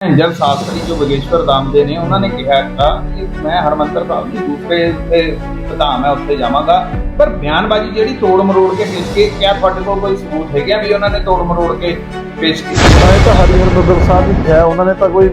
ਜਲ ਸ਼ਾਸਤਰੀ ਜੋ ਬਗੇਸ਼ਵਰ ਧਾਮ ਦੇ ਨੇ, ਉਹਨਾਂ ਨੇ ਕਿਹਾ ਤਾ ਕਿ ਮੈਂ ਹਰਮੰਦਰ ਸਾਹਿਬ ਦੀ ਦੂਸਰੇ ਤੇ ਧਾਮ ਹੈ, ਉੱਥੇ ਜਾਵਾਂਗਾ। ਪਰ ਬਿਆਨਬਾਜ਼ੀ ਜਿਹੜੀ ਤੋੜ ਮਰੋੜ ਕੇ ਪੇਸ਼ ਕੀ ਕਿਆ ਤੁਹਾਡੇ ਕੋਲ ਕੋਈ ਸਬੂਤ ਹੈਗਾ ਵੀ ਉਹਨਾਂ ਨੇ ਤੋੜ ਮਰੋੜ ਕੇ ਪੇਸ਼ ਕੀਤਾ? ਇਹ ਤਾਂ ਹਰੀਹਰ ਸਾਹਿਬ ਹੀ ਹੈ ਉਹਨਾਂ ਨੇ ਤਾਂ ਕੋਈ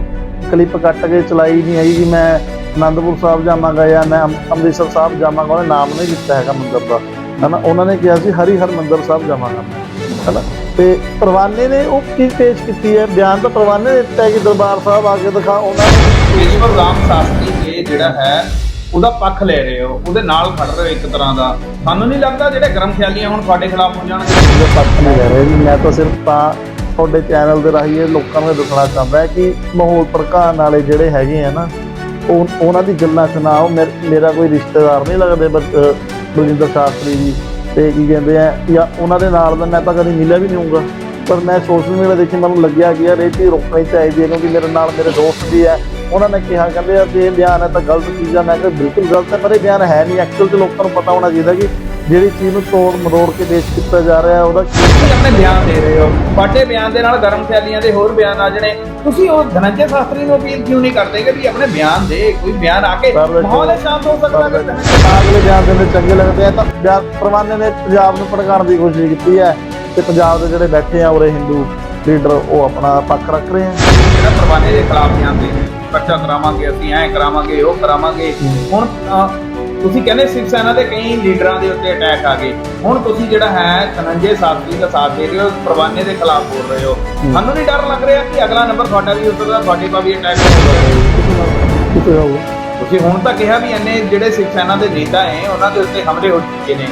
ਕਲਿੱਪ ਕੱਟ ਕੇ ਚਲਾਈ ਨਹੀਂ ਆਈ ਕਿ ਮੈਂ ਆਨੰਦਪੁਰ ਸਾਹਿਬ ਜਾਵਾਂਗਾ ਜਾਂ ਮੈਂ ਅੰਮ੍ਰਿਤਸਰ ਸਾਹਿਬ ਜਾਵਾਂਗਾ, ਉਹਨੇ ਨਾਮ ਨਹੀਂ ਦਿੱਤਾ ਹੈਗਾ ਮੰਦਰ ਦਾ। ਹਨਾ, ਉਹਨਾਂ ਨੇ ਕਿਹਾ ਸੀ ਹਰੀ ਹਰਮੰਦਰ ਸਾਹਿਬ ਜਾਵਾਂਗਾ ਮੈਂ। ਹਨਾ? ਤੇ ਪ੍ਰਵਾਨੇ ਨੇ ਉਹ ਕੀ ਪੇਸ਼ ਕੀਤੀ ਹੈ? ਬਿਆਨ ਤਾਂ ਪ੍ਰਵਾਨੇ ਨੇ ਦਿੱਤਾ ਕਿ ਦਰਬਾਰ ਸਾਹਿਬ ਆ ਕੇ ਦਿਖਾ ਉਹਨਾਂ ਨੇ। ਬਗੇਸ਼ਵਰ ਦਾਮ ਸ਼ਾਸਤਰੀ ਜੀ ਜਿਹੜਾ ਹੈ ਉਹਦਾ ਪੱਖ ਲੈ ਰਹੇ ਹੋ। ਉਹਦੇ ਨਾਲ ਖੜ ਰਹੇ ਹੋ ਇੱਕ ਤਰ੍ਹਾਂ ਦਾ। ਸਾਨੂੰ ਨਹੀਂ ਲੱਗਦਾ ਜਿਹੜੇ ਗਰਮ ਖਿਆਲੀਆਂ ਹੁਣ ਤੁਹਾਡੇ ਖਿਲਾਫ ਹੋ ਜਾਣਗੇ। ਜੋ ਪੱਖ ਨਹੀਂ ਲੈ ਰਹੇ ਜੀ। ਮੈਂ ਤਾਂ ਸਿਰਫ ਤਾਂ ਤੁਹਾਡੇ ਚੈਨਲ ਦੇ ਰਾਹੀਂ ਇਹ ਲੋਕਾਂ ਨੂੰ ਇਹ ਦੱਸਣਾ ਚਾਹੁੰਦਾ ਕਿ ਮਾਹੌਲ ਭੜਕਾਉਣ ਵਾਲੇ ਜਿਹੜੇ ਹੈਗੇ ਆ ਨਾ ਉਹ ਉਹਨਾਂ ਦੀ ਗੱਲਾਂ ਸੁਣਾਓ। ਮੇਰ- ਕੋਈ ਰਿਸ਼ਤੇਦਾਰ ਨਹੀਂ ਲੱਗਦੇ ਬਲਜਿੰਦਰ ਸ਼ਾਸਤਰੀ ਜੀ। ਤੇ ਕੀ ਕਹਿੰਦੇ ਆ, ਜਾਂ ਉਹਨਾਂ ਦੇ ਨਾਲ ਦਾ ਮੈਂ ਤਾਂ ਕਦੀ ਮਿਲਿਆ ਵੀ ਨਹੀਂ ਹੋਊਗਾ। ਪਰ ਮੈਂ ਸੋਸ਼ਲ ਮੀਡੀਆ ਦੇਖੀ, ਮੈਨੂੰ ਲੱਗਿਆ ਕਿ ਯਾਰ ਇਹ ਚੀਜ਼ ਰੋਕਣੀ ਚਾਹੀਦੀ ਹੈ, ਕਿਉਂਕਿ ਮੇਰੇ ਨਾਲ ਮੇਰੇ ਦੋਸਤ ਵੀ ਹੈ। ਉਹਨਾਂ ਨੇ ਕਿਹਾ, ਕਹਿੰਦੇ ਯਾਰ ਕਿ ਇਹ ਬਿਆਨ ਹੈ ਤਾਂ ਗਲਤ ਚੀਜ਼ ਆ, ਮੈਂ ਕਿਹਾ ਬਿਲਕੁਲ ਗਲਤ ਹੈ, ਪਰ ਇਹ ਬਿਆਨ ਹੈ ਨਹੀਂ। ਐਕਚੁਅਲ ਤੇ ਲੋਕਾਂ ਨੂੰ ਪਤਾ ਹੋਣਾ ਚਾਹੀਦਾ ਕਿ ਜਿਹੜੀ ਚੀਜ਼ ਨੂੰ ਤੋੜ ਮਰੋੜ ਕੇ ਪੇਸ਼ ਕੀਤਾ ਜਾ ਰਿਹਾ ਉਹਦਾ ਤੁਸੀਂ ਆਪਣੇ ਬਿਆਨ ਦੇ ਰਹੇ ਹੋ। ਤੁਹਾਡੇ ਬਿਆਨ ਦੇ ਨਾਲ ਗਰਮ ਖਿਆਲੀਆਂ ਦੇ ਹੋਰ ਬਿਆਨ ਆ ਜਣੇ। ਤੁਸੀਂ ਉਹ ਧਨੰਜੇ ਸ਼ਾਸਤਰੀ ਨੂੰ ਅਪੀਲ ਕਿਉਂ ਨਹੀਂ ਕਰਦੇ ਕਿ ਵੀ ਆਪਣੇ ਬਿਆਨ ਦੇ ਕੋਈ ਬਿਆਨ ਆ ਕੇ ਸਰ, ਦੇਖੋ- ਮਾਹੌਲ ਸ਼ਾਂਤ ਹੋ ਸਕਦਾ ਧਨੰਜੇ ਅਗਲੇ ਬਿਆਨ ਦੇ ਵਿੱਚ ਚੰਗੇ ਲੱਗਦੇ ਆ ਤਾਂ ਬਿਆਨ ਪ੍ਰਵਾਨੇ ਨੇ ਪੰਜਾਬ ਨੂੰ ਭੜਕਾਉਣ ਦੀ ਕੋਸ਼ਿਸ਼ ਕੀਤੀ ਹੈ ਤੇ ਪੰਜਾਬ ਦੇ ਜਿਹੜੇ ਬੈਠੇ ਆ ਉਰੇ ਹਿੰਦੂ ਲੀਡਰ ਉਹ ਆਪਣਾ ਪੱਖ ਰੱਖ ਰਹੇ ਆ। ਜਿਹੜਾ ਪਰਵਾਨੇ ਦੇ ਖਿਲਾਫ ਬਿਆਨ ਦੇ ਪਰਚਾ ਕਰਾਵਾਂਗੇ ਅਸੀਂ ਐਂ ਕਰਾਵਾਂਗੇ ਉਹ ਕਰਾਵਾਂਗੇ। ਹੁਣ ਤੁਸੀਂ ਕਹਿੰਦੇ ਸਿਵ ਸੈਨਾ ਦੇ ਕਈ ਲੀਡਰਾਂ ਦੇ ਉੱਤੇ ਅਟੈਕ ਆ ਗਏ। ਹੁਣ ਤੁਸੀਂ ਜਿਹੜਾ ਹੈ ਧਨੰਜੇ ਸ਼ਾਸਤਰੀ ਦਾ ਸਾਥ ਦੇ ਰਹੇ ਹੋ ਪਰਵਾਨੇ ਦੇ ਖਿਲਾਫ ਬੋਲ ਰਹੇ ਹੋ। ਸਾਨੂੰ ਨਹੀਂ ਡਰ ਲੱਗ ਰਿਹਾ ਕਿ ਅਗਲਾ ਨੰਬਰ ਤੁਹਾਡਾ ਵੀ ਹੋ ਸਕਦਾ ਤੁਹਾਡੇ ਪਾ ਵੀ ਅਟੈਕ ਹੋਊਗਾ। ਤੁਸੀਂ ਹੁਣ ਤਾਂ ਕਿਹਾ ਵੀ ਇੰਨੇ ਜਿਹੜੇ ਸਿੱਖ ਸੈਨਾ ਦੇ ਨੇਤਾ ਹੈ ਉਹਨਾਂ ਦੇ ਉੱਤੇ ਹਮਲੇ ਹੋ ਚੁੱਕੇ ਨੇ।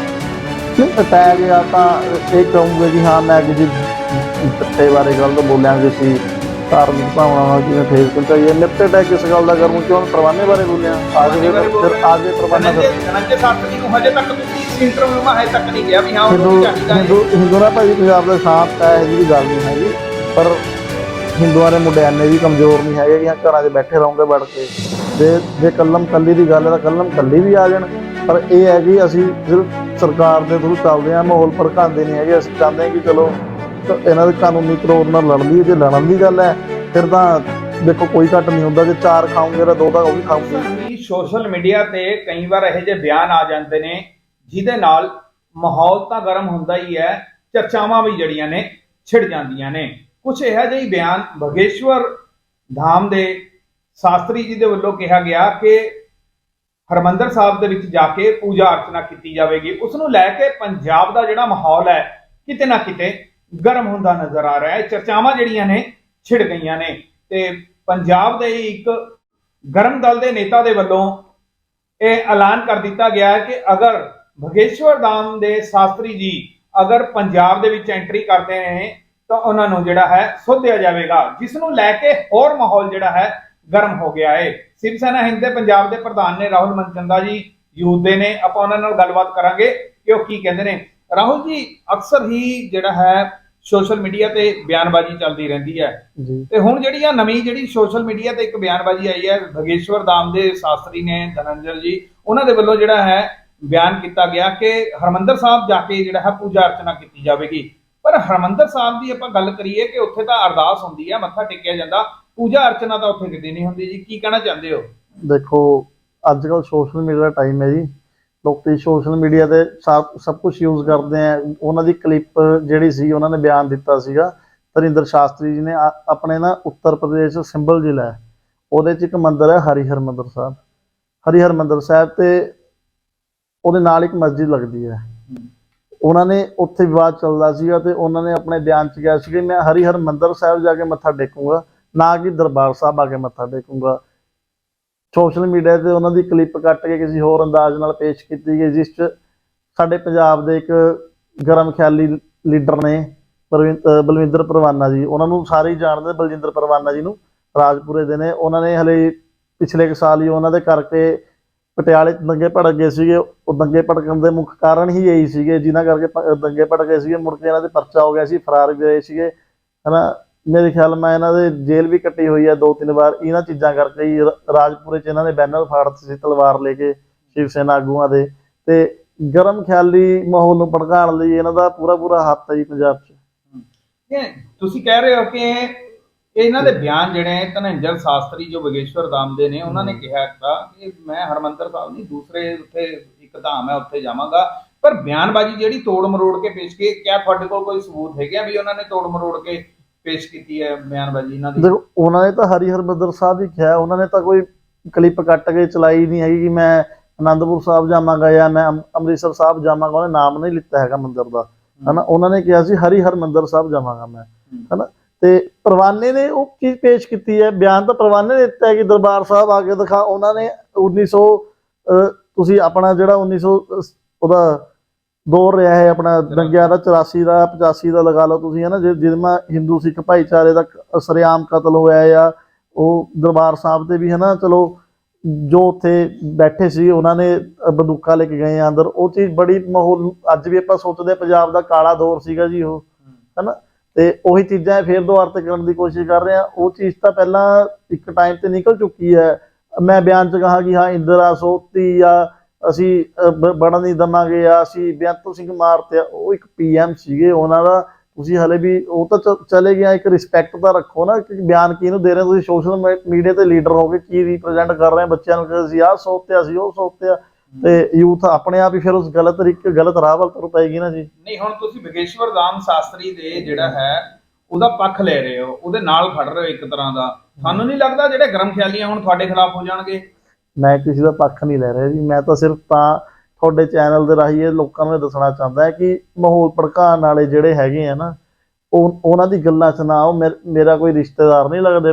ਨਹੀਂ ਅਟੈਕ ਜਾਂ ਤਾਂ ਇਹ ਕਹੂੰਗੇ ਕਿ ਹਾਂ ਮੈਂ ਕਿਸੇ ਸੱਤੇ ਬਾਰੇ ਗਲਤ ਬੋਲਿਆ ਕਿਸੇ ਧਾਰਮਿਕ ਭਾਵਨਾਵਾਂ ਜਿਵੇਂ ਫੇਸ ਪਹੁੰਚਾਈ ਹੈ ਨਿਪਟ ਅਟੈਕ ਕਿਸ ਗੱਲ ਦਾ ਕਰੂੰ ਕਿਉਂ ਪ੍ਰਵਾਨੇ ਬਾਰੇ ਬੋਲਿਆ। ਆਗੇ ਫਿਰ ਫਿਰ ਆਗੇ ਪ੍ਰਵਾਨਾ ਧਨੰਜੇ ਧਨੰਜੇ ਸ਼ਾਸਤਰੀ ਨੂੰ ਹਜੇ ਤੱਕ ਤੁਸੀਂ ਇੰਟਰਵਿਊ ਮਾ ਹਜੇ ਤੱਕ ਨਹੀਂ ਗਿਆ ਵੀ ਹਾਂ ਹਿੰਦੂ ਚਾਹੀਦਾ ਹੈ ਹਿੰਦੂ ਹਿੰਦੂ ਨਾ ਭਾਜੀ ਪੰਜਾਬ ਦਾ ਸ਼ਾਂਤ ਹੈ ਇਹ ਜੀ ਗੱਲ ਨਹੀਂ ਹੈਗੀ। ਪਰ ਹਿੰਦੂਆਂ ਦੇ ਮੁੰਡੇ ਇੰਨੇ ਵੀ ਕਮਜ਼ੋਰ ਨਹੀਂ ਹੈਗੇ ਹਾਂ ਘਰਾਂ 'ਚ ਬੈਠੇ ਰਹੋਗੇ ਵੜ ਕੇ। ਜੇ ਜੇ ਕੱਲਮ ਕੱਲੀ ਦੀ ਗੱਲ ਹੈ ਤਾਂ ਕੱਲਮ ਕੱਲੀ ਵੀ ਆ ਜਾਣ। ਪਰ ਇਹ ਹੈ ਕਿ ਅਸੀਂ ਸਿਰਫ ਸਰਕਾਰ ਦੇ ਥਰੂ ਚੱਲਦੇ ਹਾਂ ਮਾਹੌਲ ਭੜਕਾਉਂਦੇ ਨਹੀਂ ਹੈਗੇ। ਅਸੀਂ ਚਾਹੁੰਦੇ ਹਾਂ ਕਿ ਚਲੋ ਇਹਨਾਂ ਦੇ ਕਾਨੂੰਨੀ ਕਰੋੜ ਨਾਲ ਲੜ ਲਈਏ ਜੇ ਲੜਨ ਦੀ ਗੱਲ ਹੈ, ਫਿਰ ਤਾਂ ਦੇਖੋ ਕੋਈ ਘੱਟ ਨਹੀਂ ਹੁੰਦਾ, ਜੇ ਚਾਰ ਖਾਓਗੇ ਤਾਂ ਦੋ ਤਾਂ ਉਹ ਵੀ ਖਾਓਗੇ ਸੋਸ਼ਲ ਮੀਡੀਆ ਤੇ ਕਈ ਵਾਰ ਇਹੋ ਜਿਹੇ ਬਿਆਨ ਆ ਜਾਂਦੇ ਨੇ, ਜਿਹਦੇ ਨਾਲ ਮਾਹੌਲ ਤਾਂ ਗਰਮ ਹੁੰਦਾ ਹੀ ਹੈ, ਚਰਚਾਵਾਂ ਵੀ ਜੜੀਆਂ ਨੇ, ਛਿੜ ਜਾਂਦੀਆਂ ਨੇ। ਕੁਝ ਇਹੋ ਜਿਹੇ ਬਿਆਨ ਭਗੇਸ਼ਵਰ ਧਾਮ ਦੇ ਸ਼ਾਸਤਰੀ ਜੀ ਦੇ ਵੱਲੋਂ ਕਿਹਾ ਗਿਆ ਕਿ ਹਰਮੰਦਰ ਸਾਹਿਬ ਦੇ ਵਿੱਚ ਜਾ ਕੇ ਪੂਜਾ ਅਰਚਨਾ ਕੀਤੀ ਜਾਵੇਗੀ। ਉਸ ਨੂੰ ਲੈ ਕੇ ਪੰਜਾਬ ਦਾ ਜਿਹੜਾ ਮਾਹੌਲ ਹੈ, ਕਿਤੇ ਨਾ ਕਿਤੇ ਗਰਮ ਹੁੰਦਾ ਨਜ਼ਰ ਆ ਰਿਹਾ ਹੈ। ਚਰਚਾਵਾਂ ਜਿਹੜੀਆਂ ਨੇ, ਛਿੜ ਗਈਆਂ ਨੇ। ਤੇ ਪੰਜਾਬ ਦੇ ਹੀ ਇੱਕ ਗਰਮ ਦਲ ਦੇ ਨੇਤਾ ਦੇ ਵੱਲੋਂ ਇਹ ਐਲਾਨ ਕਰ ਦਿੱਤਾ ਗਿਆ ਹੈ ਕਿ ਅਗਰ ਭਗੇਸ਼ਵਰ ਧਾਮ ਦੇ ਸ਼ਾਸਤਰੀ ਜੀ ਅਗਰ ਪੰਜਾਬ ਦੇ ਵਿੱਚ ਐਂਟਰੀ ਕਰਦੇ ਨੇ, ਤਾਂ ਉਹਨਾਂ ਨੂੰ ਜਿਹੜਾ ਹੈ ਸੋਧਿਆ ਜਾਵੇਗਾ, ਜਿਸ ਨੂੰ ਲੈ ਕੇ ਹੋਰ ਮਾਹੌਲ ਜਿਹੜਾ ਹੈ ਗਰਮ ਹੋ ਗਿਆ ਹੈ। ਸਿਵ ਸੈਨਾ ਹਿੰਦ ਦੇ ਪੰਜਾਬ ਦੇ ਪ੍ਰਧਾਨ ਨੇ ਰਾਹੁਲ ਮਨਚੰਦਾ ਜੀ, ਯੂਥ ਦੇ ਨੇ। ਆਪਾਂ ਉਹਨਾਂ ਨਾਲ ਗੱਲਬਾਤ ਕਰਾਂਗੇ ਕਿ ਉਹ ਕੀ ਕਹਿੰਦੇ ਨੇ। ਰਾਹੁਲ ਜੀ ਅਕਸਰ ਹੀ ਜਿਹੜਾ ਹੈ ਸੋਸ਼ਲ ਮੀਡੀਆ ਤੇ ਬਿਆਨਬਾਜ਼ੀ ਚੱਲਦੀ ਰਹਿੰਦੀ ਹੈ। ਤੇ ਹੁਣ ਜਿਹੜੀ ਆ ਨਵੀਂ ਜਿਹੜੀ ਸੋਸ਼ਲ ਮੀਡੀਆ ਤੇ ਇੱਕ ਬਿਆਨਬਾਜ਼ੀ ਆਈ ਹੈ ਭਗੇਸ਼ਵਰ ਧਾਮ ਦੇ ਸ਼ਾਸਤਰੀ ਨੇ ਧਨੰਜਰ ਜੀ ਉਹਨਾਂ ਦੇ ਵੱਲੋਂ ਜਿਹੜਾ ਹੈ ਬਿਆਨ ਕੀਤਾ ਗਿਆ ਕਿ ਹਰਮੰਦਰ ਸਾਹਿਬ ਜਾ ਕੇ ਜਿਹੜਾ ਹੈ ਪੂਜਾ ਅਰਚਨਾ ਕੀਤੀ ਜਾਵੇਗੀ। ਪਰ ਹਰਮੰਦਰ ਸਾਹਿਬ ਦੀ ਆਪਾਂ ਗੱਲ ਕਰੀਏ ਕਿ ਉੱਥੇ ਤਾਂ ਅਰਦਾਸ ਹੁੰਦੀ ਹੈ ਮੱਥਾ ਟੇਕਿਆ ਜਾਂਦਾ। ਪੂਜਾ ਅਰਚਨਾ ਤਾਂ ਉੱਥੇ ਕਿਤੇ ਨਹੀਂ ਹੁੰਦੀ ਜੀ। ਕੀ ਕਹਿਣਾ ਚਾਹੁੰਦੇ ਹੋ? ਦੇਖੋ ਅੱਜ ਕੱਲ ਸੋਸ਼ਲ ਮੀਡੀਆ ਦਾ ਟਾਈਮ ਹੈ ਜੀ। ਲੋਕੀ ਸੋਸ਼ਲ ਮੀਡੀਆ ਤੇ ਸਭ ਸਭ ਕੁਝ ਯੂਜ਼ ਕਰਦੇ ਆ। ਉਹਨਾਂ ਦੀ ਕਲਿੱਪ ਜਿਹੜੀ ਸੀ, ਉਹਨਾਂ ਨੇ ਬਿਆਨ ਦਿੱਤਾ ਸੀਗਾ। ਤਰਿੰਦਰ ਸ਼ਾਸਤਰੀ ਜੀ ਨੇ ਆਪਣੇ ਨਾ ਉੱਤਰ ਪ੍ਰਦੇਸ਼ ਸਿੰਬਲ ਜ਼ਿਲ੍ਹਾ ਹੈ। ਉਹਦੇ ਚ ਇੱਕ ਮੰਦਿਰ ਹੈ ਹਰੀ ਹਰਮੰਦਰ ਸਾਹਿਬ। ਹਰੀ ਹਰਮੰਦਰ ਸਾਹਿਬ ਤੇ ਉਹਦੇ ਨਾਲ ਇੱਕ ਮਸਜਿਦ ਲੱਗਦੀ ਹੈ। ਉਹਨਾਂ ਨੇ ਉੱਥੇ ਵਿਵਾਦ ਚੱਲਦਾ ਸੀਗਾ ਤੇ ਉਹਨਾਂ ਨੇ ਆਪਣੇ ਬਿਆਨ ਚ ਕਿਹਾ ਸੀ ਕਿ ਮੈਂ ਹਰੀ ਹਰਮੰਦਰ ਸਾਹਿਬ ਜਾ ਕੇ ਮੱਥਾ ਟੇਕੂੰਗਾ, ਨਾ ਕਿ ਦਰਬਾਰ ਸਾਹਿਬ ਆ ਕੇ ਮੱਥਾ ਟੇਕੂੰਗਾ। ਸੋਸ਼ਲ ਮੀਡੀਆ ਤੇ ਉਹਨਾਂ ਦੀ ਕਲਿੱਪ ਕੱਟ ਕੇ ਕਿਸੇ ਹੋਰ ਅੰਦਾਜ਼ ਨਾਲ ਪੇਸ਼ ਕੀਤੀ ਗਈ, ਜਿਸ 'ਚ ਸਾਡੇ ਪੰਜਾਬ ਦੇ ਇੱਕ ਗਰਮ ਖਿਆਲੀ ਲੀਡਰ ਨੇ ਪ੍ਰਵਿੰ- ਬਲਵਿੰਦਰ ਪਰਵਾਨਾ ਜੀ। ਉਹਨਾਂ ਨੂੰ ਸਾਰੇ ਜਾਣਦੇ ਬਲਜਿੰਦਰ ਪਰਵਾਨਾ ਜੀ ਨੂੰ, ਰਾਜਪੁਰੇ ਦੇ ਨੇ। ਉਹਨਾਂ ਨੇ ਹਲੇ ਪਿਛਲੇ ਕੁ ਸਾਲ ਹੀ ਉਹਨਾਂ ਦੇ ਕਰਕੇ ਪਟਿਆਲੇ 'ਚ ਦੰਗੇ ਭੜਕ ਗਏ ਸੀਗੇ। ਉਹ ਦੰਗੇ ਭੜਕਣ ਦੇ ਮੁੱਖ ਕਾਰਨ ਹੀ ਇਹੀ ਸੀਗੇ, ਜਿਨ੍ਹਾਂ ਕਰਕੇ ਪ- ਦੰਗੇ ਭੜਕ ਗਏ ਸੀਗੇ। ਮੁੜ ਕੇ ਇਹਨਾਂ ਦੇ ਪਰਚਾ ਹੋ ਗਿਆ ਸੀ, ਫਰਾਰ ਵੀ ਰਹੇ ਸੀਗੇ। ਹਨਾ ਮੇਰੇ ਖਿਆਲ ਮੈਂ ਇਹਨਾਂ ਦੇ ਜੇਲ੍ਹ ਵੀ ਕੱਟੀ ਹੋਈ ਹੈ ਦੋ ਤਿੰਨ ਵਾਰ। ਇਹਨਾਂ ਚੀਜ਼ਾਂ ਕਰਕੇ ਹੀ ਰਾਜਪੁਰੇ 'ਚ ਇਹਨਾਂ ਨੇ ਬੈਨਰ ਫਾੜਤੇ ਸੀ ਤਲਵਾਰ ਲੈ ਕੇ ਸ਼ਿਵ ਸੈਨਾ ਆਗੂਆਂ ਦੇ। ਤੇ ਗਰਮ ਖਿਆਲੀ ਮਾਹੌਲ ਨੂੰ ਭੜਕਾਉਣ ਲਈ ਇਹਨਾਂ ਦਾ ਪੂਰਾ ਪੂਰਾ ਹੱਥ ਹੈ ਜੀ ਪੰਜਾਬ 'ਚ। ਤੁਸੀਂ ਕਹਿ ਰਹੇ ਹੋ ਕਿ ਇਹਨਾਂ ਦੇ ਬਿਆਨ ਜਿਹੜੇ ਧਨੰਜਰ ਸ਼ਾਸਤਰੀ ਜੋ ਬਗੇਸ਼ਵਰ ਧਾਮ ਦੇ ਨੇ ਉਹਨਾਂ ਨੇ ਕਿਹਾ ਕਿ ਮੈਂ ਹਰਮੰਦਰ ਸਾਹਿਬ ਨਹੀਂ ਦੂਸਰੇ ਉੱਥੇ ਇੱਕ ਧਾਮ ਹੈ ਉੱਥੇ ਜਾਵਾਂਗਾ। ਪਰ ਬਿਆਨਬਾਜ਼ੀ ਜਿਹੜੀ ਤੋੜ ਮਰੋੜ ਕੇ ਪੇਸ਼ ਕੀ ਕਿਆ ਤੁਹਾਡੇ ਕੋਲ ਕੋਈ ਸਬੂਤ ਹੈਗੇ ਆ ਵੀ ਉਹਨਾਂ ਨੇ ਤੋੜ ਮਰੋੜ ਕੇ ਪੇਸ਼ ਕੀਤੀ ਹੈ ਬਿਆਨਬਾਜ਼ੀ ਇਹਨਾਂ ਦੀ? ਦੇਖੋ ਉਹਨਾਂ ਨੇ ਤਾਂ ਹਰੀ ਹਰਮੰਦਰ ਸਾਹਿਬ ਹੀ ਕਿਹਾ ਉਹਨਾਂ ਨੇ ਤਾਂ ਕੋਈ ਕਲਿੱਪ ਕੱਟ ਕੇ ਚਲਾਈ ਨਹੀਂ ਹੈਗੀ ਕਿ ਮੈਂ ਆਨੰਦਪੁਰ ਸਾਹਿਬ ਜਾਵਾਂਗਾ ਜਾਂ ਮੈਂ ਅੰਮ- ਅੰਮ੍ਰਿਤਸਰ ਸਾਹਿਬ ਜਾਵਾਂਗਾ ਉਹਨੇ ਨਾਮ ਨਹੀਂ ਲਿੱਤਾ ਹੈਗਾ ਮੰਦਿਰ ਦਾ। ਹਨਾ ਉਹਨਾਂ ਨੇ ਕਿਹਾ ਸੀ ਹਰੀ ਹਰਮੰਦਰ ਸਾਹਿਬ ਜਾਵਾਂਗਾ ਮੈਂ। ਹਨਾ ਤੇ ਪਰਵਾਨੇ ਨੇ ਉਹ ਚੀਜ਼ ਪੇਸ਼ ਕੀਤੀ ਹੈ? ਬਿਆਨ ਤਾਂ ਪਰਵਾਨੇ ਨੇ ਦਿੱਤਾ ਹੈ ਕਿ ਦਰਬਾਰ ਸਾਹਿਬ ਆ ਕੇ ਦਿਖਾ ਉਹਨਾਂ ਨੇ 1900 ਅਹ, ਤੁਸੀਂ ਆਪਣਾ ਜਿਹੜਾ 1900 ਅਹ, ਉਹਦਾ ਦੌਰ ਰਿਹਾ ਹੈ ਆਪਣਾ ਦੰਗਿਆਂ ਦਾ 84 ਦਾ 85 ਦਾ ਲਗਾ ਲਓ ਤੁਸੀਂ, ਹਨਾ, ਜਿ- ਜਿਹਦੇ ਮਾ ਹਿੰਦੂ, ਸਿੱਖ ਭਾਈਚਾਰੇ ਦਾ ਸਰਿਆਮ ਕਤਲ ਹੋਇਆ ਆ, ਉਹ ਦਰਬਾਰ ਸਾਹਿਬ ਤੇ ਵੀ ਹੈ ਨਾ ਚਲੋ, ਜੋ ਉੱਥੇ ਬੈਠੇ ਸੀ, ਉਹਨਾਂ ਨੇ ਬੰਦੂਕਾਂ ਲੈ ਕੇ ਗਏ ਆ ਅੰਦਰ, ਉਹ ਚੀਜ਼ ਬੜੀ ਮਾਹੌਲ, ਅੱਜ ਵੀ ਆਪਾਂ ਸੋਚਦੇ ਹਾਂ ਪੰਜਾਬ ਦਾ ਕਾਲਾ ਦੌਰ ਸੀਗਾ ਜੀ ਉਹ ਹੈ ਨਾ ਤੇ ਉਹੀ ਚੀਜ਼ਾਂ ਫੇਰ ਦੁਬਾਰ ਤੇ ਕਰਨ ਦੀ ਕੋਸ਼ਿਸ਼ ਕਰ ਰਹੇ ਆ ਉਹ ਚੀਜ਼ ਤਾਂ ਪਹਿਲਾਂ ਇੱਕ ਟਾਈਮ ਤੇ ਨਿਕਲ ਚੁੱਕੀ ਹੈ, ਮੈਂ ਬਿਆਨ ਚ ਕਹਾ ਕਿ ਹਾਂ, ਇੰਦਰਾ ਸੋਤੀ ਆ ਅਸੀਂ ਅ, ਬ- ਬਣਨ ਨਹੀਂ ਦਵਾਂਗੇ ਆ ਅਸੀਂ ਬੇਅੰਤ ਸਿੰਘ ਮਾਰਤੇ ਆ ਉਹ ਇੱਕ ਪੀਐਮ ਸੀਗੇ ਉਹਨਾਂ ਦਾ ਤੁਸੀਂ ਹਲੇ ਵੀ ਉਹ ਤਾਂ ਚਲੇ ਗਿਆ ਇੱਕ ਰਿਸਪੈਕਟ ਤਾਂ ਰੱਖੋ ਨਾ ਕਿ ਬਿਆਨ ਕਿਹਨੂੰ ਦੇ ਰਹੇ? ਤੁਸੀਂ ਸੋਸ਼ਲ ਮੀਡੀਆ ਤੇ ਲੀਡਰ ਹੋ ਕੇ ਕੀ ਰਿਪਰੈਜ਼ੈਂਟ ਕਰ ਰਹੇ ਆ ਬੱਚਿਆਂ ਨੂੰ ਕਿ ਅਸੀਂ ਆਹ ਸੋਚਤੇ ਅਸੀਂ ਉਹ ਸੋਚਤੇ ਆ ਤੇ ਯੂਥ ਆਪਣੇ ਆਪ ਹੀ ਫਿਰ ਉਸ ਗਲਤ ਤਰੀਕੇ ਗਲਤ ਰਾਹ ਵੱਲ ਤੁਰ ਪਏਗੀ ਨਾ ਜੀ। ਨਹੀਂ ਹੁਣ ਤੁਸੀਂ ਬਗੇਸ਼ਵਰ ਧਾਮ ਸ਼ਾਸਤਰੀ ਦੇ ਜਿਹੜਾ ਹੈ ਉਹਦਾ ਪੱਖ ਲੈ ਰਹੇ ਹੋ ਉਹਦੇ ਨਾਲ ਖੜ ਰਹੇ ਹੋ ਇੱਕ ਤਰ੍ਹਾਂ ਦਾ। ਤੁਹਾਨੂੰ ਨਹੀਂ ਲੱਗਦਾ ਜਿਹੜੇ ਗਰਮ ਖਿਆਲੀਆਂ ਹੁਣ ਤੁਹਾਡੇ ਖਿਲਾਫ ਹੋ ਜਾਣਗੇ। ਮੈਂ ਕਿਸੇ ਦਾ ਪੱਖ ਨਹੀਂ ਲੈ ਰਿਹਾ ਜੀ। ਮੈਂ ਤਾਂ ਸਿਰਫ ਤਾਂ ਤੁਹਾਡੇ ਚੈਨਲ ਦੇ ਰਾਹੀਂ ਇਹ ਲੋਕਾਂ ਨੂੰ ਇਹ ਦੱਸਣਾ ਚਾਹੁੰਦਾ ਹੈ ਕਿ ਮਾਹੌਲ ਭੜਕਾਉਣ ਵਾਲੇ ਜਿਹੜੇ ਹੈਗੇ ਆ ਨਾ, ਉਹ ਉਹਨਾਂ ਦੀ ਗੱਲਾਂ 'ਚ ਨਾ ਆਓ। ਮੇਰ- ਮੇਰਾ ਕੋਈ ਰਿਸ਼ਤੇਦਾਰ ਨਹੀਂ ਲੱਗਦੇ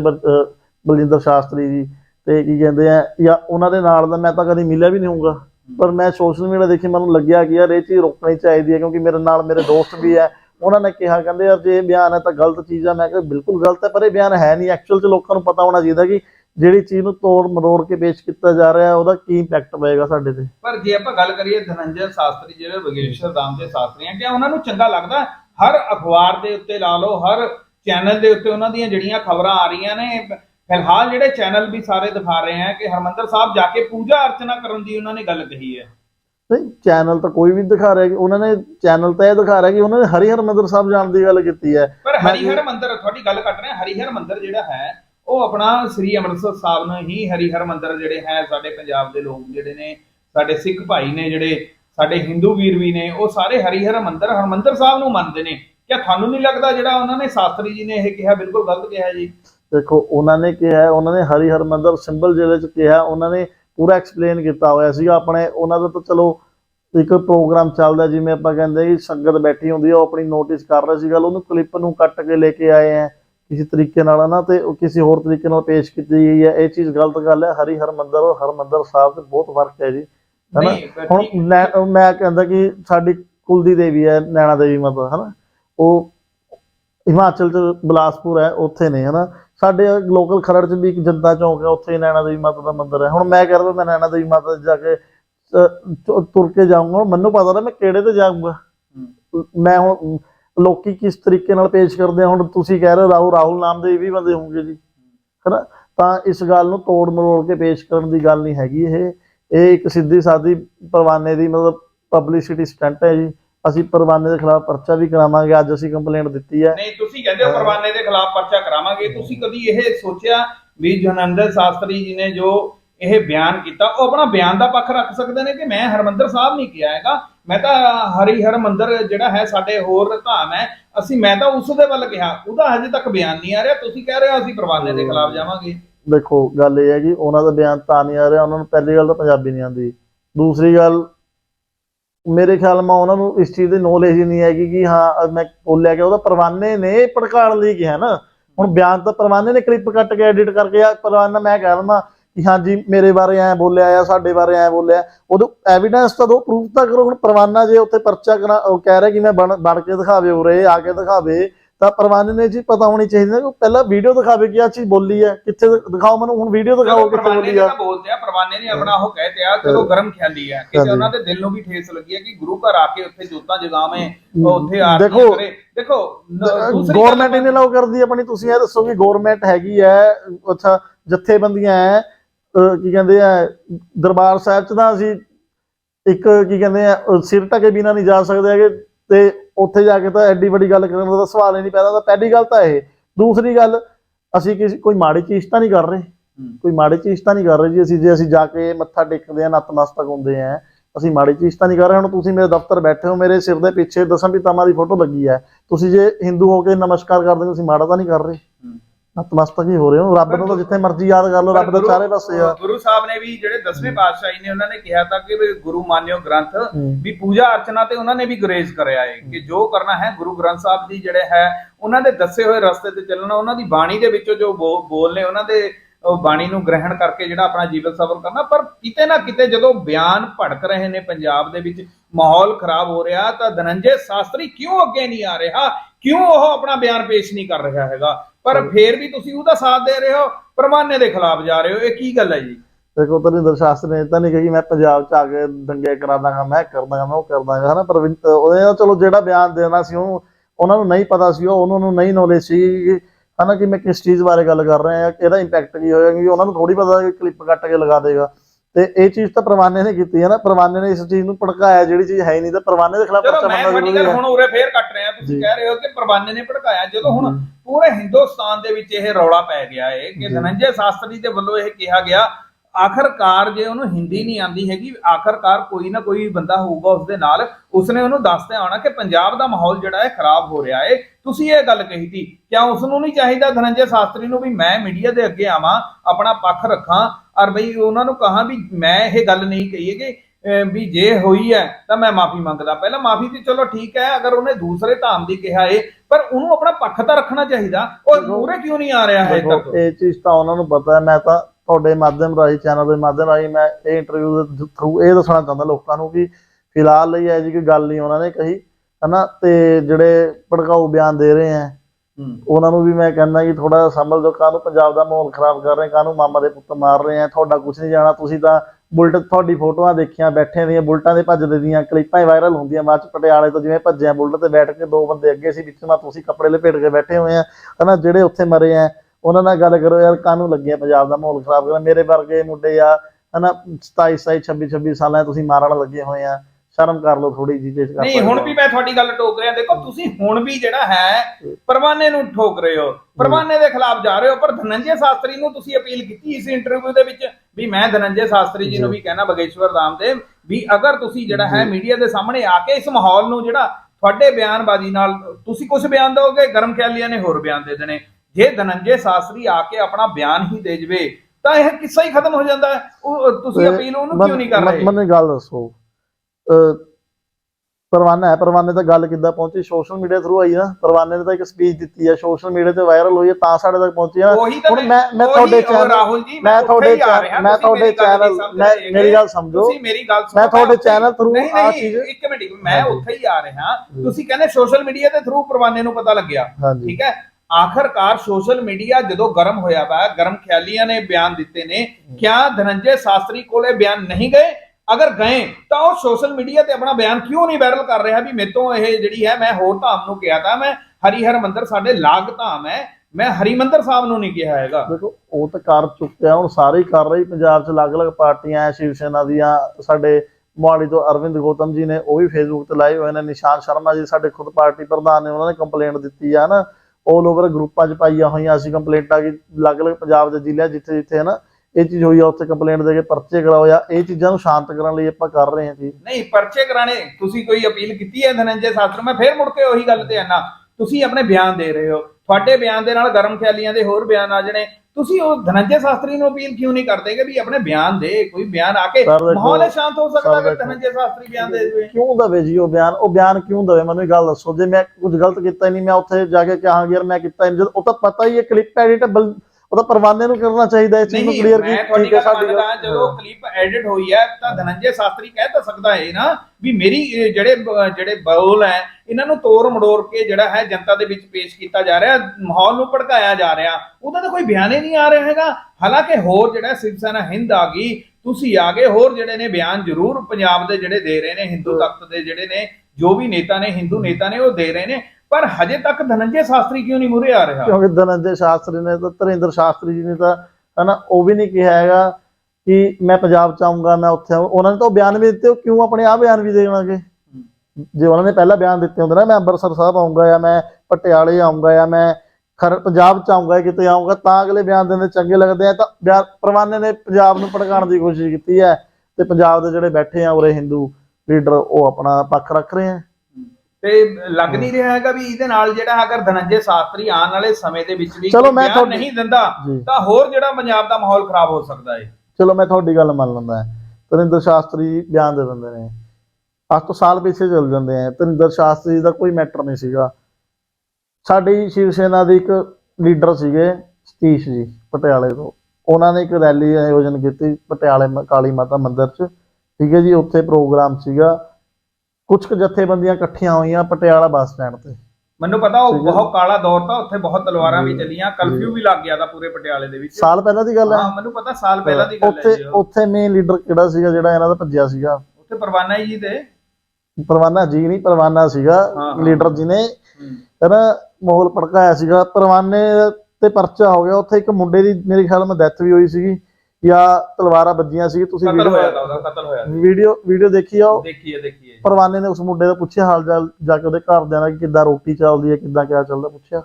ਬਲਜਿੰਦਰ ਸ਼ਾਸਤਰੀ ਜੀ ਤੇ ਕੀ ਕਹਿੰਦੇ ਆ, ਜਾਂ ਉਹਨਾਂ ਦੇ ਨਾਲ ਦਾ ਮੈਂ ਤਾਂ ਕਦੀ ਮਿਲਿਆ ਵੀ ਨਹੀਂ ਹੋਊਗਾ। ਪਰ ਮੈਂ ਸੋਸ਼ਲ ਮੀਡੀਆ ਦੇਖੀ ਮੈਨੂੰ ਲੱਗਿਆ ਕਿ ਯਾਰ ਇਹ ਚੀਜ਼ ਰੋਕਣੀ ਚਾਹੀਦੀ ਹੈ ਕਿਉਂਕਿ ਮੇਰੇ ਨਾਲ ਮੇਰੇ ਦੋਸਤ ਵੀ ਹੈ। ਉਹਨਾਂ ਨੇ ਕਿਹਾ, ਕਹਿੰਦੇ ਯਾਰ ਜੇ ਇਹ ਬਿਆਨ ਹੈ ਤਾਂ ਗਲਤ ਚੀਜ਼ ਆ। ਮੈਂ ਕਿਹਾ ਬਿਲਕੁਲ ਗਲਤ ਹੈ, ਪਰ ਇਹ ਬਿਆਨ ਹੈ ਨਹੀਂ। ਐਕਚੁਅਲ 'ਚ ਲੋਕਾਂ ਨੂੰ ਪਤਾ ਹੋਣਾ ਚਾਹੀਦਾ ਕਿ ਜਿਹੜੀ ਚੀਜ਼ ਨੂੰ ਤੋੜ ਮਰੋੜ ਕੇ ਪੇਸ਼ ਕੀਤਾ ਜਾ ਰਿਹਾ ਉਹਦਾ ਕੀ ਇੰਪੈਕਟ ਪਏਗਾ ਸਾਡੇ ਤੇ? ਪਰ ਜੇ ਆਪਾਂ ਗੱਲ ਕਰੀਏ ਧਨੰਜਰ ਸ਼ਾਸਤਰੀ ਜਿਹੜੇ ਬਗੇਸ਼ਵਰ ਧਾਮ ਦੇ ਸ਼ਾਸਤਰੀ ਆ ਕਿ ਉਹਨਾਂ ਨੂੰ ਚੰਗਾ ਲੱਗਦਾ? ਹਰ ਅਖਬਾਰ ਦੇ ਉੱਤੇ ਲਾ ਲਓ ਹਰ ਚੈਨਲ ਦੇ ਉੱਤੇ ਉਹਨਾਂ ਦੀਆਂ ਜਿਹੜੀਆਂ ਖਬਰਾਂ ਆ ਰਹੀਆਂ ਨੇ ਫਿਲਹਾਲ ਜਿਹੜੇ ਚੈਨਲ ਵੀ ਸਾਰੇ ਦਿਖਾ ਰਹੇ ਆ ਕਿ ਹਰਮੰਦਰ ਸਾਹਿਬ ਜਾ ਕੇ ਪੂਜਾ ਅਰਚਨਾ ਕਰਨ ਦੀ ਉਹਨਾਂ ਨੇ ਗੱਲ ਕਹੀ ਹੈ। ਨਹੀਂ ਚੈਨਲ ਤਾਂ ਕੋਈ ਵੀ ਦਿਖਾ ਰਿਹਾ ਕਿ ਉਹਨਾਂ ਨੇ ਚੈਨਲ ਤਾਂ ਇਹ ਦਿਖਾ ਰਿਹਾ ਕਿ ਉਹਨਾਂ ਨੇ ਹਰੀ ਹਰਮੰਦਰ ਸਾਹਿਬ ਜਾਣ ਦੀ ਗੱਲ ਕੀਤੀ ਹੈ। ਪਰ ਮੈਂ- ਹਰੀਹਰ ਮੰਦਿਰ ਤੁਹਾਡੀ ਗੱਲ ਕੱਟ ਰਹੇ ਹਾਂ ਹਰੀਹਰ ਮੰਦਿਰ ਜਿਹੜਾ ਹੈ ਉਹ ਆਪਣਾ ਸ੍ਰੀ ਅੰਮ੍ਰਿਤਸਰ ਸਾਹਿਬ ਨੂੰ ਹੀ ਹਰੀ ਹਰੀਹਰ ਮੰਦਰ ਜਿਹੜੇ ਹੈ, ਸਾਡੇ ਪੰਜਾਬ ਦੇ ਲੋਕ ਜਿਹੜੇ ਨੇ, ਸਾਡੇ ਸਿੱਖ ਭਾਈ ਨੇ ਜਿਹੜੇ, ਸਾਡੇ ਹਿੰਦੂ ਵੀਰ ਵੀ ਨੇ, ਉਹ ਸਾਰੇ ਹਰੀ ਹਰੀਹਰ ਮੰਦਰ, ਹਰਮੰਦਰ ਸਾਹਿਬ ਨੂੰ ਮੰਨਦੇ ਨੇ। ਕਿਆ ਤੁਹਾਨੂੰ ਨਹੀਂ ਲੱਗਦਾ ਜਿਹੜਾ ਉਹਨਾਂ ਨੇ ਸ਼ਾਸਤਰੀ ਜੀ ਨੇ ਇਹ ਕਿਹਾ, ਬਿਲਕੁਲ ਗਲਤ ਕਿਹਾ ਜੀ? ਦੇਖੋ, ਉਹਨਾਂ ਨੇ ਕਿਹਾ, ਉਹਨਾਂ ਨੇ ਹਰੀ ਹਰਮੰਦਰ ਸਿੰਬਲ ਜ਼ਿਲ੍ਹੇ ਚ ਕਿਹਾ, ਉਹਨਾਂ ਨੇ ਪੂਰਾ ਐਕਸਪਲੇਨ ਕੀਤਾ ਹੋਇਆ ਸੀਗਾ ਆਪਣੇ, ਉਹਨਾਂ ਦਾ ਤਾਂ ਚਲੋ ਇੱਕ ਪ੍ਰੋਗਰਾਮ ਚੱਲਦਾ, ਜਿਵੇਂ ਆਪਾਂ ਕਹਿੰਦੇ ਕਿ ਸੰਗਤ ਬੈਠੀ ਹੁੰਦੀ ਹੈ ਉਹ ਆਪਣੀ ਨੋਟਿਸ ਕਰ ਰਹੀ ਸੀ ਗੱਲ, ਉਹਨੂੰ ਕਲਿੱਪ ਨੂੰ ਕੱਟ ਕੇ ਲੈ ਕੇ ਆਏ ਆ। ਕਿਸੇ ਤਰੀਕੇ ਨਾਲ ਨਾ ਤੇ ਉਹ ਕਿਸੇ ਹੋਰ ਤਰੀਕੇ ਨਾਲ ਪੇਸ਼ ਕੀਤੀ ਗਈ ਹੈ। ਇਹ ਚੀਜ਼ ਗਲਤ ਗੱਲ ਹੈ। ਹਰੀ ਹਰਮੰਦਰ ਔਰ ਹਰਮੰਦਰ ਸਾਹਿਬ ਤੇ ਬਹੁਤ ਫ਼ਰਕ ਹੈ ਜੀ। ਹਨਾ ਹੁਣ ਮੈਂ ਕਹਿੰਦਾ ਕਿ ਸਾਡੀ ਕੁਲ ਦੀ ਦੇਵੀ ਹੈ ਨੈਣਾ ਦੇਵੀ ਮਾਤਾ ਹਨਾ ਉਹ ਹਿਮਾਚਲ ਚ ਬਿਲਾਸਪੁਰ ਹੈ ਉੱਥੇ ਨੇ ਹਨਾ ਸਾਡੇ ਲੋਕਲ ਖਰੜ ਚ ਵੀ ਇੱਕ ਜਨਤਾ ਚੌਂਕ ਹੈ ਉੱਥੇ ਨੈਣਾ ਦੇਵੀ ਮਾਤਾ ਦਾ ਮੰਦਿਰ ਹੈ। ਹੁਣ ਮੈਂ ਕਹਿੰਦਾ ਮੈਂ ਨੈਣਾ ਦੇਵੀ ਮਾਤਾ ਜਾ ਕੇ ਤੁਰ ਕੇ ਜਾਊਂਗਾ। ਮੈਨੂੰ ਪਤਾ ਨਾ ਮੈਂ ਕਿਹੜੇ ਤੇ ਜਾਊਂਗਾ। ਮੈਂ ਹੁਣ ਲੋਕੀ ਕਿਸ ਤਰੀਕੇ ਨਾਲ ਪੇਸ਼ ਕਰਦੇ ਆ? ਹੁਣ ਤੁਸੀਂ ਕਹਿ ਰਹੇ ਹੋ ਰਾਹੁਲ ਰਾਹੁਲ ਨਾਮ ਦੇ ਵੀ ਬੰਦੇ ਹੋਣਗੇ ਜੀ। ਹਨਾ? ਤਾਂ ਇਸ ਗੱਲ ਨੂੰ ਤੋੜ ਮਰੋੜ ਕੇ ਪੇਸ਼ ਕਰਨ ਦੀ ਗੱਲ ਨਹੀਂ ਹੈਗੀ ਇਹ। ਇਹ ਇੱਕ ਸਿੱਧੀ ਸਾਦੀ ਪਰਵਾਨੇ ਦੀ ਮਤਲਬ ਪਬਲਿਸਿਟੀ ਸਟੰਟ ਹੈ ਜੀ। ਅਸੀਂ ਪਰਵਾਨੇ ਦੇ ਖਿਲਾਫ ਪਰਚਾ ਵੀ ਕਰਾਵਾਂਗੇ। ਅੱਜ ਅਸੀਂ ਕੰਪਲੇਂਟ ਦਿੱਤੀ ਹੈ। ਨਹੀਂ ਤੁਸੀਂ ਕਹਿੰਦੇ ਹੋ। ਪਰਵਾਨੇ ਦੇ ਖਿਲਾਫ ਪਰਚਾ ਕਰਾਵਾਂਗੇ। ਤੁਸੀਂ ਕਦੀ ਇਹ ਸੋਚਿਆ ਵੀ ਜਨੰਦਰ ਸ਼ਾਸਤਰੀ ਜੀ ਨੇ ਜੋ ਇਹ ਬਿਆਨ ਕੀਤਾ ਉਹ ਆਪਣਾ ਬਿਆਨ ਦਾ ਪੱਖ ਰੱਖ ਸਕਦੇ ਨੇ ਕਿ ਮੈਂ ਹਰਮੰਦਰ ਸਾਹਿਬ ਨਹੀਂ ਕਿਹਾ ਹੈਗਾ? ਮੈਂ ਤਾਂ ਹਰੀ ਹਰਮੰਦਰ ਜਿਹੜਾ ਹੈ ਸਾਡੇ ਹੋਰ ਧਾਮ ਹੈ ਅਸੀਂ ਮੈਂ ਤਾਂ ਉਸ ਦੇ ਵੱਲ ਕਿਹਾ ਉਹਦਾ ਹਜੇ ਤੱਕ ਬਿਆਨ ਨਹੀਂ ਆ ਰਿਹਾ ਤੁਸੀਂ ਕਹਿ ਰਹੇ ਹੋ ਅਸੀਂ ਪਰਵਾਨੇ ਦੇ ਖਿਲਾਫ ਜਾਵਾਂਗੇ। ਦੇਖੋ ਗੱਲ ਇਹ ਹੈ ਕਿ ਉਹਨਾਂ ਦਾ ਬਿਆਨ ਤਾਂ ਨਹੀਂ ਆ ਰਿਹਾ ਉਹਨਾਂ ਨੂੰ ਪਹਿਲੀ ਗੱਲ ਤਾਂ ਪੰਜਾਬੀ ਨਹੀਂ ਆਉਂਦੀ। ਦੂਸਰੀ ਗੱਲ ਮੇਰੇ ਖਿਆਲ ਮਾ ਉਹਨਾਂ ਨੂੰ ਇਸ ਚੀਜ਼ ਦੀ ਨੌਲੇਜ ਹੀ ਨਹੀਂ ਹੈਗੀ ਕਿ ਹਾਂ ਮੈਂ ਬੋਲਿਆ ਕਿ ਉਹਦਾ ਪਰਵਾਨੇ ਨੇ ਭੜਕਾਉਣ ਲਈ ਕਿਹਾ ਨਾ। ਹੁਣ ਬਿਆਨ ਤਾਂ ਪਰਵਾਨੇ ਨੇ ਕਲਿੱਪ ਕੱਟ ਕੇ ਐਡਿਟ ਕਰਕੇ ਆ ਪਰਵਾਨਾ ਮੈਂ ਕਹਿ ਦਵਾਂ ਕਿ ਹਾਂਜੀ ਮੇਰੇ ਬਾਰੇ ਐ ਬੋਲਿਆ ਆ ਸਾਡੇ ਬਾਰੇ ਐ ਬੋਲਿਆ। ਉਦੋਂ ਐਵੀਡੈਂਸ ਤਾਂ ਦੋ ਪ੍ਰੂਫ ਤਾਂ ਕਰੋ ਹੁਣ ਪਰਵਾਨਾ ਜੇ ਉੱਥੇ ਪਰਚਾ ਕਹਿ ਰਿਹਾ ਕਿ ਮੈਂ ਬਣ ਕੇ ਦਿਖਾਵੇ ਉਰੇ ਆ ਕੇ ਦਿਖਾਵੇ ਤਾਂ ਪਰਵਾਨੇ ਨੇ ਜੀ ਪਤਾ ਹੋਣੀ ਚਾਹੀਦੀ ਨਾ ਕਿ ਪਹਿਲਾਂ ਵੀਡੀਓ ਦਿਖਾਵੇ ਕਿ ਆ ਚੀਜ਼ ਬੋਲੀ ਹੈ ਕਿੱਥੇ ਦਿਖਾਓ ਮੈਨੂੰ ਹੁਣ ਵੀਡੀਓ ਦਿਖਾਓ ਕਿੱਥੇ ਪਰਵਾਨੇ ਬੋਲੀ ਆ ਬੋਲਦੇ ਆ ਪਰਵਾਨੇ ਨੇ ਆਪਣਾ ਉਹ ਕਹਿਤੇ ਆ ਚਲੋ ਗਰਮ ਖਿਆਲੀ ਆ ਕਿ। ਉਹਨਾਂ ਦੇ ਦਿਲ ਨੂੰ ਵੀ ਠੇਸ ਲੱਗੀ ਹੈ ਕਿ ਗੁਰੂ ਘਰ ਆ ਕੇ ਉੱਥੇ ਜੋਤਾਂ ਜਗਾਵੇਂ ਉੱਥੇ ਆ ਦੇਖੋ, ਕਰੇ। ਦੇਖੋ ਗਵਰਨਮੈਂਟ ਇਹਨੇ ਲਾਉ ਕਰਦੀ ਹੈ ਆਪਣੀ ਤੁਸੀਂ ਇਹ ਦੱਸੋ ਕਿ ਗਵਰਨਮੈਂਟ ਹੈਗੀ ਹੈ ਅੱਛਾ ਜਥੇਬੰਦੀਆਂ ਹੈ ਕੀ ਕਹਿੰਦੇ ਆ ਦਰਬਾਰ ਸਾਹਿਬ ਚ ਤਾਂ ਅਸੀਂ ਇੱਕ ਕੀ ਕਹਿੰਦੇ ਆ ਸਿਰ ਢਕੇ ਬਿਨਾ ਨਹੀਂ ਜਾ ਸਕਦੇ ਹੈਗੇ ਤੇ ਉੱਥੇ ਜਾ ਕੇ ਤਾਂ ਐਡੀ ਵੱਡੀ ਗੱਲ ਕਰਨ ਦਾ ਤਾਂ ਸਵਾਲ ਹੀ ਨਹੀਂ ਪੈਦਾ ਤਾਂ ਪਹਿਲੀ ਗੱਲ ਤਾਂ ਇਹ ਦੂਸਰੀ ਗੱਲ ਅਸੀਂ ਕਿਸੇ ਕੋਈ ਮਾੜੀ ਚੀਜ਼ ਤਾਂ ਨਹੀਂ ਕਰ ਰਹੇ। ਕੋਈ ਮਾੜੀ ਚੀਜ਼ ਤਾਂ ਨਹੀਂ ਕਰ ਰਹੇ ਜੀ ਅਸੀਂ ਜੇ ਅਸੀਂ ਜਾ ਕੇ ਮੱਥਾ ਟੇਕਦੇ ਆ ਨਤਮਸਤਕ ਹੁੰਦੇ ਆ ਅਸੀਂ ਮਾੜੀ ਚੀਜ਼ ਤਾਂ ਨਹੀਂ ਕਰ ਰਹੇ ਹੁਣ ਤੁਸੀਂ ਮੇਰੇ ਦਫ਼ਤਰ ਬੈਠੇ ਹੋ ਮੇਰੇ ਸਿਰ ਦੇ ਪਿੱਛੇ ਦਸਾਂ ਪਿਤਾਮਾ ਦੀ ਫੋਟੋ ਲੱਗੀ ਹੈ ਤੁਸੀਂ ਜੇ ਹਿੰਦੂ ਹੋ ਕੇ ਨਮਸਕਾਰ ਕਰਦੇ ਹੋ ਤੁਸੀਂ ਮਾੜਾ ਤਾਂ ਨਹੀਂ ਕਰ ਰਹੇ। ਨਤਮਸਤਕ ਹੀ ਹੋ ਰਹੇ? ਹੋ ਰੱਬ ਨੂੰ ਤਾਂ ਜਿੱਥੇ ਮਰਜ਼ੀ ਯਾਦ ਕਰ ਲਓ ਰੱਬ ਦਾ ਚਾਰੇ ਪਾਸੇ ਆ। ਗੁਰੂ ਸਾਹਿਬ ਨੇ ਵੀ ਜਿਹੜੇ ਦਸਵੇਂ ਪਾਤਸ਼ਾਹੀ ਨੇ ਉਹਨਾਂ ਨੇ ਕਿਹਾ ਤਾਂ ਕਿ ਗੁਰੂ ਮਾਨਿਓ ਗ੍ਰੰਥ। ਵੀ ਪੂਜਾ ਅਰਚਨਾ ਤੇ ਉਹਨਾਂ ਨੇ ਵੀ ਗੁਰੇਜ਼ ਕਰਿਆ ਹੈ ਕਿ ਜੋ ਕਰਨਾ ਹੈ ਗੁਰੂ ਗ੍ਰੰਥ ਸਾਹਿਬ ਜੀ ਜਿਹੜੇ ਹੈ ਉਹਨਾਂ ਦੇ ਦੱਸੇ ਹੋਏ ਰਸਤੇ ਤੇ ਚੱਲਣਾ ਉਹਨਾਂ ਦੀ ਬਾਣੀ ਦੇ ਵਿੱਚੋਂ ਜੋ ਬੋਲ ਨੇ ਉਹਨਾਂ ਦੇ ਉਹ ਬਾਣੀ ਨੂੰ ਗ੍ਰਹਿਣ ਕਰਕੇ ਜਿਹੜਾ ਆਪਣਾ ਜੀਵਨ ਸਫਰ ਕਰਨਾ ਪਰ ਕਿਤੇ ਨਾ ਕਿਤੇ ਜਦੋਂ ਬਿਆਨ ਭੜਕ ਰਹੇ ਨੇ ਪੰਜਾਬ ਦੇ ਵਿੱਚ ਮਾਹੌਲ ਖਰਾਬ ਹੋ ਰਿਹਾ ਤਾਂ ਧਨੰਜੇ ਸ਼ਾਸਤਰੀ ਕਿਉਂ ਅੱਗੇ ਨਹੀਂ ਆ ਰਿਹਾ? ਕਿਉਂ ਉਹ ਆਪਣਾ ਬਿਆਨ ਪੇਸ਼ ਨਹੀਂ ਕਰ ਰਿਹਾ ਹੈਗਾ? ਪਰ ਫੇਰ ਵੀ ਤੁਸੀਂ ਉਹਦਾ ਸਾਥ ਦੇ ਰਹੇ ਹੋ ਪਰਮਾਨੇ ਦੇ ਖਿਲਾਫ ਜਾ ਰਹੇ ਹੋ ਇਹ ਕੀ ਗੱਲ ਹੈ ਜੀ? ਦੇਖੋ ਤਰਿੰਦਰ ਸ਼ਾਸਤਰ ਨੇ ਤਾਂ ਨਹੀਂ ਕਿਹਾ ਕਿ ਮੈਂ ਪੰਜਾਬ ਚ ਆ ਕੇ ਦੰਗੇ ਕਰਾ ਦਾਂਗਾ ਮੈਂ ਕਰ ਦਾਂਗਾ ਮੈਂ ਉਹ ਕਰ ਦਾਂਗਾ ਹਨਾ? ਪਰ ਉਹਦੇ ਚਲੋ ਜਿਹੜਾ ਬਿਆਨ ਦੇਣਾ ਸੀ ਉਹਨੂੰ ਉਹਨਾਂ ਨੂੰ ਨਹੀਂ ਪਤਾ ਸੀ ਉਹ ਉਹਨਾਂ ਨੂੰ ਨਹੀਂ ਨੌਲੇਜ ਸੀ ਹਨਾ? ਕਿ ਮੈਂ ਕਿਸ ਚੀਜ਼ ਬਾਰੇ ਗੱਲ ਕਰ ਰਿਹਾ ਹਾਂ ਇਹਦਾ ਇੰਪੈਕਟ ਕੀ ਹੋਏਗਾ ਕਿ ਉਹਨਾਂ ਨੂੰ ਥੋੜੀ ਪਤਾ ਕਿ ਕਲਿੱਪ ਕੱਟ ਕੇ ਲਗਾ ਦੇਗਾ। ਤੇ ਇਹ ਚੀਜ਼ ਤਾਂ ਪ੍ਰਵਾਨੇ ਨੇ ਕੀਤੀ ਹੈ ਨਾ ਪ੍ਰਵਾਨੇ ਨੇ ਇਸ ਚੀਜ਼ ਨੂੰ ਭੜਕਾਇਆ ਜਿਹੜੀ ਚੀਜ਼ ਹੈ ਨਹੀਂ ਤਾਂ ਪ੍ਰਵਾਨੇ ਦੇ ਖਿਲਾਫ ਚਲੋ ਪਰਚਾ ਮੈਂ ਜ਼ਰੂਰੀ ਗੱਲ ਹੈ ਹੁਣ ਉਰੇ ਫੇਰ ਕੱਟ ਰਿਹਾ ਤੁਸੀਂ ਜੀ। ਕਹਿ ਰਹੇ ਹੋ ਕਿ ਪ੍ਰਬੰਧ ਨੇ ਭੜਕਾਇਆ ਜਦੋਂ ਹੁਣ। ਪੂਰੇ ਹਿੰਦੁਸਤਾਨ ਦੇ ਵਿੱਚ ਇਹ ਰੌਲਾ ਪੈ ਗਿਆ ਹੈ ਕਿ ਜੀ। ਧਨੰਜੇ ਸ਼ਾਸਤਰੀ ਦੇ ਵੱਲੋਂ ਇਹ ਕਿਹਾ ਗਿਆ ਆਖਰਕਾਰ ਜੇ ਉਹਨੂੰ ਹਿੰਦੀ ਨਹੀਂ ਆਂਦੀ ਹੈਗੀ ਆਖਰਕਾਰ ਕੋਈ ਨਾ ਕੋਈ ਬੰਦਾ ਹੋਊਗਾ ਉਸਦੇ ਨਾਲ ਉਸਨੇ ਉਹਨੂੰ ਦੱਸਦੇ ਆਉਣਾ ਕਿ ਪੰਜਾਬ ਦਾ ਮਾਹੌਲ ਜਿਹੜਾ ਹੈ ਖਰਾਬ ਹੋ ਰਿਹਾ ਹੈ ਤੁਸੀਂ ਇਹ ਗੱਲ ਕਹੀ ਸੀ ਕਿਆ ਉਸ ਨੂੰ ਨਹੀਂ ਚਾਹੀਦਾ ਧਨੰਜੇ ਸ਼ਾਸਤਰੀ ਨੂੰ ਵੀ ਮੈਂ ਮੀਡੀਆ ਦੇ ਅੱਗੇ ਆਵਾਂ ਆਪਣਾ ਪੱਖ ਰੱਖਾਂ ਔਰ ਬਈ ਉਹਨਾਂ ਨੂੰ ਕਹਾਂ ਵੀ ਮੈਂ ਇਹ ਗੱਲ ਨਹੀਂ ਕਹੀ ਹੈ ਕਿ ਵੀ ਜੇ ਹੋਈ ਹੈ ਤਾਂ ਮੈਂ ਮਾਫੀ ਮੰਗਦਾ। ਪਹਿਲਾਂ ਮਾਫੀ ਤੇ ਚਲੋ ਠੀਕ ਹੈ ਅਗਰ ਉਹਨੇ ਦੂਸਰੇ ਧਾਮ ਦੀ ਕਿਹਾ ਏ ਪਰ ਉਹਨੂੰ ਆਪਣਾ ਪੱਖ ਤਾਂ ਰੱਖਣਾ ਚਾਹੀਦਾ। ਉਹ ਮੂਰੇ ਕਿਉਂ ਨਹੀਂ ਆ ਰਿਹਾ ਹੈ ਤੱਕ? ਇਹ ਚੀਜ਼ ਤਾਂ ਉਹਨਾਂ ਨੂੰ ਪਤਾ ਹੈ। ਮੈਂ ਤਾਂ ਤੁਹਾਡੇ ਮਾਧਿਅਮ ਰਾਹੀਂ ਚੈਨਲ ਦੇ ਮਾਧਿਅਮ ਰਾਹੀਂ ਮੈਂ ਇਹ ਇੰਟਰਵਿਊ ਦੇ ਥਰੂ ਇਹ ਦੱਸਣਾ ਚਾਹੁੰਦਾ ਲੋਕਾਂ ਨੂੰ ਕਿ ਫਿਲਹਾਲ ਲਈ ਇਹ ਜੀ ਕੋਈ ਗੱਲ ਨਹੀਂ ਉਹਨਾਂ ਨੇ ਕਹੀ ਹਨਾ? ਤੇ ਜਿਹੜੇ ਭੜਕਾਊ ਬਿਆਨ ਦੇ ਰਹੇ ਆ। ਉਹਨਾਂ ਨੂੰ ਵੀ ਮੈਂ ਕਹਿੰਦਾ ਕਿ ਥੋੜਾ ਸੰਭਲ ਦਿਓ। ਕਾਹਨੂੰ ਪੰਜਾਬ ਦਾ ਮਾਹੌਲ ਖਰਾਬ ਕਰ ਰਹੇ ਕਾਹਨੂੰ ਮਾਮਾ ਦੇ ਪੁੱਤ ਮਾਰ ਰਹੇ ਆ? ਤੁਹਾਡਾ ਕੁਝ ਨਹੀਂ ਜਾਣਾ। ਤੁਸੀਂ ਤਾਂ ਬੁਲਟ, ਤੁਹਾਡੀ ਫੋਟੋਆਂ ਦੇਖੀਆਂ ਬੈਠੇ ਦੀਆਂ, ਬੁਲਟਾਂ ਦੇ ਭੱਜਦੇ ਦੀਆਂ, ਕਲਿੱਪਾਂ ਹੀ ਵਾਇਰਲ ਹੁੰਦੀਆਂ। ਬਾਅਦ ਚ ਪਟਿਆਲੇ ਤੋਂ ਜਿਵੇਂ ਭੱਜਿਆ ਬੁਲਟ ਤੇ ਬੈਠ ਕੇ ਦੋ ਬੰਦੇ ਅੱਗੇ ਸੀ, ਵਿੱਚ ਨਾਲ ਤੁਸੀਂ ਕੱਪੜੇ ਲਪੇਟ ਕੇ ਬੈਠੇ ਹੋਏ ਆ। ਹਨਾ ਜਿਹੜੇ ਉੱਥੇ ਮਰੇ ਆ, ਉਹਨਾਂ ਨਾਲ ਗੱਲ ਕਰੋ ਯਾਰ, ਕਾਹਨੂੰ ਲੱਗਿਆ ਪੰਜਾਬ ਦਾ ਮਾਹੌਲ ਖਰਾਬ ਕਰਨ? ਮੇਰੇ ਵਰਗੇ ਮੁੰਡੇ ਆ ਹਨਾ 27 27 26 26 ਸਾਲਾਂ ਤੁਸੀਂ ਮਾਰਨ ਲੱਗੇ ਹੋਏ ਆ। ਸ਼ਰਮ ਕਰ ਲਓ ਥੋੜੀ ਜਿਹੀ ਜੇ ਨਹੀਂ ਹੁਣ ਵੀ ਮੈਂ ਤੁਹਾਡੀ ਗੱਲ ਟੋਕ ਰਿਹਾ। ਦੇਖੋ ਤੁਸੀਂ ਹੁਣ ਵੀ ਜਿਹੜਾ ਹੈ ਪਰਵਾਨੇ ਨੂੰ ਠੋਕ ਰਹੇ ਹੋ। ਪਰਵਾਨੇ ਦੇ ਖਿਲਾਫ ਜਾ ਰਹੇ ਹੋ ਪਰ ਧਨੰਜੇ ਸ਼ਾਸਤਰੀ ਨੂੰ ਤੁਸੀਂ ਅਪੀਲ ਕੀਤੀ ਇਸ ਇੰਟਰਵਿਊ ਦੇ ਵਿੱਚ ਵੀ ਮੈਂ ਧਨੰਜੇ ਸ਼ਾਸਤਰੀ ਜੀ ਨੂੰ ਵੀ ਕਹਿਣਾ ਬਗੇਸ਼ਵਰ ਰਾਮ ਦੇ ਵੀ ਅਗਰ ਤੁਸੀਂ ਜਿਹੜਾ ਹੈ ਮੀਡੀਆ ਦੇ ਸਾਹਮਣੇ ਆ ਕੇ ਇਸ ਮਾਹੌਲ ਨੂੰ ਜਿਹੜਾ ਤੁਹਾਡੇ ਬਿਆਨਬਾਜ਼ੀ ਨਾਲ ਤੁਸੀਂ ਕੁਝ ਬਿਆਨ ਦਿਓਗੇ? ਗਰਮ ਖਿਆਲੀਆਂ ਨੇ ਹੋਰ ਬਿਆਨ ਦੇ ਦੇਣੇ। ਜੇ ਧਨੰਜੇ ਸ਼ਾਸਤਰੀ ਆ ਕੇ ਆਪਣਾ ਬਿਆਨ ਹੀ ਦੇ ਜਵੇ ਤਾਂ ਇਹ ਕਿੱਸਾ ਹੀ ਖਤਮ ਹੋ ਜਾਂਦਾ ਹੈ। ਉਹ ਤੁਸੀਂ ਅਪੀਲ ਉਹਨੂੰ ਕਿਉਂ ਨਹੀਂ ਕਰ ਰਹੇ? ਮੈਨੂੰ ਗੱਲ ਦੱਸੋ। ਪਰਵਾਨਾ ਹੈ ਪਰਵਾਨੇ ਤੱਕ ਗੱਲ ਕਿੱਦਾਂ ਪਹੁੰਚੀ? ਸੋਸ਼ਲ ਮੀਡੀਆ ਥਰੂ ਆਈ ਨਾ ਪਰਵਾਨੇ ਨੇ ਤਾਂ ਇੱਕ ਸਪੀਚ ਦਿੱਤੀ ਹੈ ਸੋਸ਼ਲ ਮੀਡੀਆ ਤੇ ਵਾਇਰਲ ਹੋਈ ਹੈ ਤਾਂ ਸਾਡੇ ਤੱਕ ਪਹੁੰਚੀ ਹੈ ਹੁਣ ਮੈਂ ਮੈਂ ਤੁਹਾਡੇ ਚੈਨਲ ਰਾਹੁਲ ਜੀ ਮੈਂ ਤੁਹਾਡੇ ਆ ਮੈਂ ਤੁਹਾਡੇ ਚੈਨਲ ਮੈਂ ਮੇਰੀ ਗੱਲ ਸਮਝੋ। ਤੁਸੀਂ ਮੇਰੀ ਗੱਲ ਸੁਣੋ ਮੈਂ ਤੁਹਾਡੇ ਚੈਨਲ ਆਹ ਨਹੀਂ, ਚੀਜ਼- ਇੱਕ ਮਿੰਟ ਮੈਂ। ਉੱਥੇ ਹੀ ਆ ਰਿਹਾ। ਤੁਸੀਂ ਕਹਿੰਦੇ ਸੋਸ਼ਲ ਮੀਡੀਆ ਦੇ ਥਰੂ ਪਰਵਾਨੇ ਨੂੰ ਪਤਾ ਲੱਗਿਆ। ਠੀਕ ਹੈ? ਆਖਰਕਾਰ ਸੋਸ਼ਲ ਮੀਡੀਆ ਜਦੋਂ ਗਰਮ ਹੋਇਆ ਵਾ ਗਰਮ ਖਿਆਲੀਆਂ ਨੇ ਬਿਆਨ ਦਿੱਤੇ ਨੇ ਕਿਆ ਧਨੰਜੇ ਸ਼ਾਸਤਰੀ ਕੋਲੇ ਬਿਆਨ ਨਹੀਂ ਗਏ? ਅਗਰ ਗਏ ਤਾਂ ਉਹ ਸੋਸ਼ਲ ਮੀਡੀਆ ਤੇ ਆਪਣਾ ਬਿਆਨ ਕਿਉਂ ਨਹੀਂ ਵਾਇਰਲ ਕਰ ਰਿਹਾ ਵੀ ਮੇਤੋਂ ਇਹ ਜਿਹੜੀ ਹੈ, ਮੈਂ ਹੋਰ ਧਾਮ ਨੂੰ ਕਿਹਾ ਤਾਂ ਮੈਂ ਹਰੀਹਰ ਮੰਦਰ ਸਾਡੇ ਲਾਗ ਧਾਮ ਹੈ, ਮੈਂ ਹਰੀਮੰਦਰ ਸਾਹਿਬ ਨੂੰ ਨਹੀਂ ਕਿਹਾ ਹੈਗਾ। ਦੇਖੋ, ਉਹ ਤਾਂ ਕਰ ਚੁੱਕਿਆ, ਹੁਣ ਸਾਰੇ ਹੀ ਕਰ ਰਹੀ, ਪੰਜਾਬ 'ਚ ਅਲੱਗ-ਅਲੱਗ ਪਾਰਟੀਆਂ ਸ਼ਿਵ ਸੈਨਾ ਦੀਆਂ, ਸਾਡੇ ਮੋਹਾਲੀ ਤੋਂ ਅਰਵਿੰਦ ਗੌਤਮ ਜੀ ਨੇ, ਉਹ ਵੀ ਫੇਸਬੁੱਕ ਤੇ ਲਾਈਵ ਹੋਏ ਨੇ, ਨਿਸ਼ਾਨ ਸ਼ਰਮਾ ਜੀ ਸਾਡੇ ਖੁਦ ਪਾਰਟੀ ਪ੍ਰਧਾਨ ਨੇ, ਉਹਨਾਂ ਨੇ ਕੰਪਲੇਂਟ ਦਿੱਤੀ ਆ ਨਾ ਆਲ ਓਵਰ ਗਰੁੱਪਾਂ 'ਚ ਪਾਈਆਂ ਹੋਈਆਂ, ਅਸੀਂ ਕੰਪਲੇਂਟਾਂ ਕਿ ਅਲੱਗ-ਅਲੱਗ ਪੰਜਾਬ ਦੇ ਜ਼ਿਲ੍ਹਿਆਂ ਜਿੱਥੇ ਜਿੱਥੇ ਹੈ ਨਾ ਇਹ ਚੀਜ਼ ਹੋਈ ਆ ਉੱਥੇ ਕੰਪਲੇਂਟ ਦੇ ਕੇ ਪਰਚੇ ਕਰਾਓ ਜਾਂ ਇਹ ਚੀਜ਼ਾਂ ਨੂੰ ਸ਼ਾਂਤ ਕਰਨ ਲਈ ਆਪਾਂ ਕਰ ਰਹੇ ਹਾਂ ਜੀ। ਨਹੀਂ ਪਰਚੇ ਕਰਾਣੇ ਤੁਸੀਂ ਕੋਈ ਅਪੀਲ ਕੀਤੀ ਹੈ ਧਨੰਜੇ ਸ਼ਾਸਤਰ ਮੈਂ ਫੇਰ ਮੁੜ ਕੇ ਉਹੀ ਗੱਲ ਤੇ ਆਣਾ ਤੁਸੀਂ ਆਪਣੇ ਬਿਆਨ ਦੇ ਰਹੇ ਹੋ। ਤੁਹਾਡੇ ਬਿਆਨ ਦੇ ਨਾਲ ਗਰਮ ਖਿਆਲੀਆਂ ਦੇ ਹੋਰ ਬਿਆਨ ਆ ਜਣੇ। ਤੁਸੀਂ ਉਹ ਧਨੰਜੇ ਸ਼ਾਸਤਰੀ ਨੂੰ ਅਪੀਲ ਕਿਉਂ ਨਹੀਂ ਕਰਦੇ ਕਿ ਵੀ ਆਪਣੇ ਬਿਆਨ ਦੇ ਕੋਈ ਬਿਆਨ ਆ ਕੇ ਮਾਹੌਲ ਸ਼ਾਂਤ ਹੋ ਸਕਦਾ ਦੇਖੋ- ਧਨੰਜੇ ਸ਼ਾਸਤਰੀ ਬਿਆਨ ਦੇ ਦੇਵੇ। ਕਿਉਂ ਦਵੇ ਜੀ ਉਹ ਬਿਆਨ? ਉਹ ਬਿਆਨ ਕਿਉਂ ਦਵੇ? ਮੈਨੂੰ ਇਹ ਗੱਲ ਦੱਸੋ। ਜੇ ਮੈਂ ਕੁਝ ਗਲਤ ਕੀਤਾ ਹੀ ਨਹੀਂ ਮੈਂ ਉੱਥੇ ਜਾ ਕੇ ਕਹਾਂਗੀ ਯਾਰ ਮੈਂ ਕੀਤਾ ਹੀ ਨਹੀਂ, ਜਦੋਂ ਉਹ ਤਾਂ ਪਤਾ ਹੀ ਹੈ ਕਲਿੱਪ ਐਡਿਟੇਬਲ ਉਹ ਤਾਂ ਪਰਵਾਨੇ ਨੂੰ ਕਰਨਾ ਚਾਹੀਦਾ ਇਹ ਚੀਜ਼ ਨੂੰ ਕਲੀਅਰ ਮੈਂ ਤੁਹਾਡੀ ਠੀਕ ਹੈ ਗੱਲ। ਸਾਡੀ ਮੰਨਦਾ ਜਦੋਂ ਕਲਿੱਪ ਐਡਿਟ ਹੋਈ ਹੈ ਤਾਂ ਧਨੰਜੇ ਸ਼ਾਸਤਰੀ ਕਹਿ ਤਾਂ ਸਕਦਾ ਹੈ ਨਾ ਵੀ ਮੇਰੀ ਇਹ ਜਿਹੜੇ ਬ- ਜਿਹੜੇ ਬੋਲ ਹੈ ਇਹਨਾਂ ਨੂੰ ਤੋੜ ਮੜੋੜ ਕੇ ਜਿਹੜਾ ਹੈ ਜਨਤਾ ਦੇ ਵਿੱਚ ਪੇਸ਼ ਕੀਤਾ ਜਾ ਰਿਹਾ ਮਾਹੌਲ ਨੂੰ ਭੜਕਾਇਆ ਜਾ ਰਿਹਾ। ਉਹਦਾ ਤਾਂ ਕੋਈ ਬਿਆਨ ਹੀ ਨਹੀਂ ਆ ਰਿਹਾ ਹੈਗਾ। ਹਾਲਾਂਕਿ ਹੋਰ ਜਿਹੜਾ ਸਿਵ ਸੈਨਾ ਹਿੰਦ ਆ ਗਈ ਤੁਸੀਂ ਆ ਗਏ ਹੋਰ ਜਿਹੜੇ ਨੇ ਬਿਆਨ ਜ਼ਰੂਰ ਪੰਜਾਬ ਦੇ ਜਿਹੜੇ ਦੇ ਰਹੇ ਨੇ ਹਿੰਦੂ ਤਖਤ ਦੇ ਜਿਹੜੇ ਨੇ ਜੋ ਵੀ ਨੇਤਾ ਨੇ ਹਿੰਦੂ ਨੇਤਾ ਨੇ ਉਹ ਦੇ ਰਹੇ ਨੇ। ਪਰ ਹਜੇ ਤੱਕ ਧਨੰਜੇ ਸ਼ਾਸਤਰੀ ਕਿਉਂ ਨਹੀਂ ਮੁਰੇ ਆ ਰਿਹਾ? ਕਿਉਂਕਿ ਧਨੰਜੇ ਸ਼ਾਸਤਰੀ ਨੇ ਤਾਂ, ਧਰਿੰਦਰ ਸ਼ਾਸਤਰੀ ਜੀ ਨੇ ਤਾਂ, ਹਨਾ, ਉਹ ਵੀ ਨਹੀਂ ਕਿਹਾ ਹੈਗਾ ਕਿ ਮੈਂ ਪੰਜਾਬ ਚ ਆਉਂਗਾ ਮੈਂ ਉੱਥੇ ਉਹਨਾਂ ਨੇ ਤਾਂ ਬਿਆਨ ਵੀ ਦਿੱਤੇ, ਉਹ ਕਿਉਂ ਆਪਣੇ ਆ ਬਿਆਨ ਵੀ ਦੇਣਗੇ? ਜੇ ਉਹਨਾਂ ਨੇ ਪਹਿਲਾਂ ਬਿਆਨ ਦਿੱਤੇ ਹੁੰਦੇ ਨਾ, ਮੈਂ ਅੰਮ੍ਰਿਤਸਰ ਸਾਹਿਬ ਆਉਂਗਾ ਜਾਂ ਮੈਂ ਪਟਿਆਲੇ ਆਉਂਗਾ ਜਾਂ ਮੈਂ ਖਰ, ਪੰਜਾਬ ਚ ਆਉਂਗਾ ਕਿਤੇ ਆਉਂਗਾ ਤਾਂ ਅਗਲੇ ਬਿਆਨ ਦਿੰਦੇ ਚੰਗੇ ਲੱਗਦੇ ਆ, ਤਾਂ ਬਿਆਨ, ਪਰਵਾਨੇ ਨੇ ਪੰਜਾਬ ਨੂੰ ਭੜਕਾਉਣ ਦੀ ਕੋਸ਼ਿਸ਼ ਕੀਤੀ ਹੈ ਤੇ ਪੰਜਾਬ ਦੇ ਜਿਹੜੇ ਬੈਠੇ ਆ ਉਰੇ ਹਿੰਦੂ ਲੀਡਰ, ਉਹ ਆਪਣਾ ਪੱਖ ਰੱਖ ਰਹੇ ਆ। ਤੇ ਲੱਗ ਨਹੀਂ ਰਿਹਾ ਹੈਗਾ ਵੀ ਇਹਦੇ ਨਾਲ ਜਿਹੜਾ ਅਗਰ ਧਨੰਜੇ ਸ਼ਾਸਤਰੀ ਆਉਣ ਵਾਲੇ ਸਮੇਂ ਦੇ ਵਿੱਚ ਵੀ ਚਲੋ ਮੈਂ ਤੁਹਾਡੀ- ਨਹੀਂ ਦਿੰਦਾ ਜੀ। ਤਾਂ ਹੋਰ ਜਿਹੜਾ ਪੰਜਾਬ ਦਾ ਮਾਹੌਲ ਖਰਾਬ ਹੋ ਸਕਦਾ ਹੈ ਚਲੋ ਮੈਂ ਤੁਹਾਡੀ ਗੱਲ ਮੰਨ ਲੈਂਦਾ। ਹਾਂ ਤਰਿੰਦਰ ਸ਼ਾਸਤਰੀ ਬਿਆਨ ਦੇ ਦਿੰਦੇ ਨੇ। ਅੱਜ ਤੋਂ ਸਾਲ ਪਿੱਛੇ ਚੱਲ ਜਾਂਦੇ ਆ। ਤਰਿੰਦਰ ਸ਼ਾਸਤਰੀ ਦਾ ਕੋਈ ਮੈਟਰ ਨਹੀਂ ਸੀਗਾ। ਸਾਡੀ ਸ਼ਿਵ ਸੈਨਾ ਦੇ ਇੱਕ ਲੀਡਰ ਸੀਗੇ ਸਤੀਸ਼ ਜੀ ਪਟਿਆਲੇ ਤੋਂ। ਉਹਨਾਂ ਨੇ ਇੱਕ ਰੈਲੀ ਆਯੋਜਨ ਕੀਤੀ ਪਟਿਆਲੇ ਮ- ਕਾਲੀ ਮਾਤਾ ਮੰਦਿਰ 'ਚ। ਠੀਕ ਹੈ ਜੀ ਉੱਥੇ ਪ੍ਰੋਗਰਾਮ ਸੀਗਾ। ਕੁਝ ਕੁ ਜਥੇਬੰਦੀਆਂ ਇਕੱਠੀਆਂ ਹੋਈਆਂ ਪਟਿਆਲਾ ਬੱਸ ਸਟੈਂਡ ਤੇ। ਮੈਨੂੰ ਪਤਾ ਉਹ। ਬਹੁਤ ਕਾਲਾ ਦੌਰ ਤਾਂ ਉੱਥੇ ਬਹੁਤ ਤਲਵਾਰਾਂ ਵੀ ਚੱਲੀਆਂ ਕਰਫਿਊ ਵੀ ਲੱਗ ਗਿਆ ਤਾਂ ਪੂਰੇ ਪਟਿਆਲੇ ਦੇ ਵਿੱਚ। ਸਾਲ ਪਹਿਲਾਂ ਦੀ ਗੱਲ ਹੈ। ਹਾਂ ਮੈਨੂੰ ਪਤਾ ਸਾਲ ਪਹਿਲਾਂ ਦੀ ਗੱਲ ਹੈ ਉੱਥੇ। ਉੱਥੇ ਮੇਨ ਲੀਡਰ ਕਿਹੜਾ ਸੀਗਾ ਜਿਹੜਾ ਇਹਨਾਂ ਦਾ ਭੱਜਿਆ ਸੀਗਾ? ਉੱਥੇ ਪਰਵਾਨਾ ਜੀ ਦੇ। ਪਰਵਾਨਾ ਜੀ ਨਹੀਂ ਪਰਵਾਨਾ ਸੀਗਾ। ਲੀਡਰ ਜਿਹਨੇ। ਕਹਿੰਦਾ ਮਾਹੌਲ ਭੜਕਾਇਆ ਸੀਗਾ। ਪਰਵਾਨੇ ਤੇ ਪਰਚਾ ਹੋ ਗਿਆ। ਉੱਥੇ ਇੱਕ ਮੁੰਡੇ ਦੀ ਮੇਰੇ ਖਿਆਲ ਮੈਂ ਡੈਥ ਵੀ ਹੋਈ ਸੀਗੀ। ਜਾਂ ਤਲਵਾਰਾਂ ਵੱਜੀਆਂ ਸੀ ਤੁਸੀਂ ਕਤਲ ਹੋਇਆ ਤਾਂ ਉਹਦਾ ਕਤਲ ਹੋਇਆ ਸੀ। ਵੀਡੀਓ ਵੀਡੀਓ ਦੇਖੀ ਆ ਦੇਖੀਏ ਦੇਖੀਏ ਪਰਵਾਨੇ ਨੇ ਉਸ ਮੁੰਡੇ ਦਾ ਪੁੱਛਿਆ ਹਾਲ ਚਾਲ ਜਾ ਕੇ ਉਹਦੇ ਘਰਦਿਆਂ ਦਾ ਕਿ ਕਿੱਦਾਂ ਰੋਟੀ ਚੱਲਦੀ ਹੈ ਕਿੱਦਾਂ ਕਿਆ ਚੱਲਦਾ ਪੁੱਛਿਆ।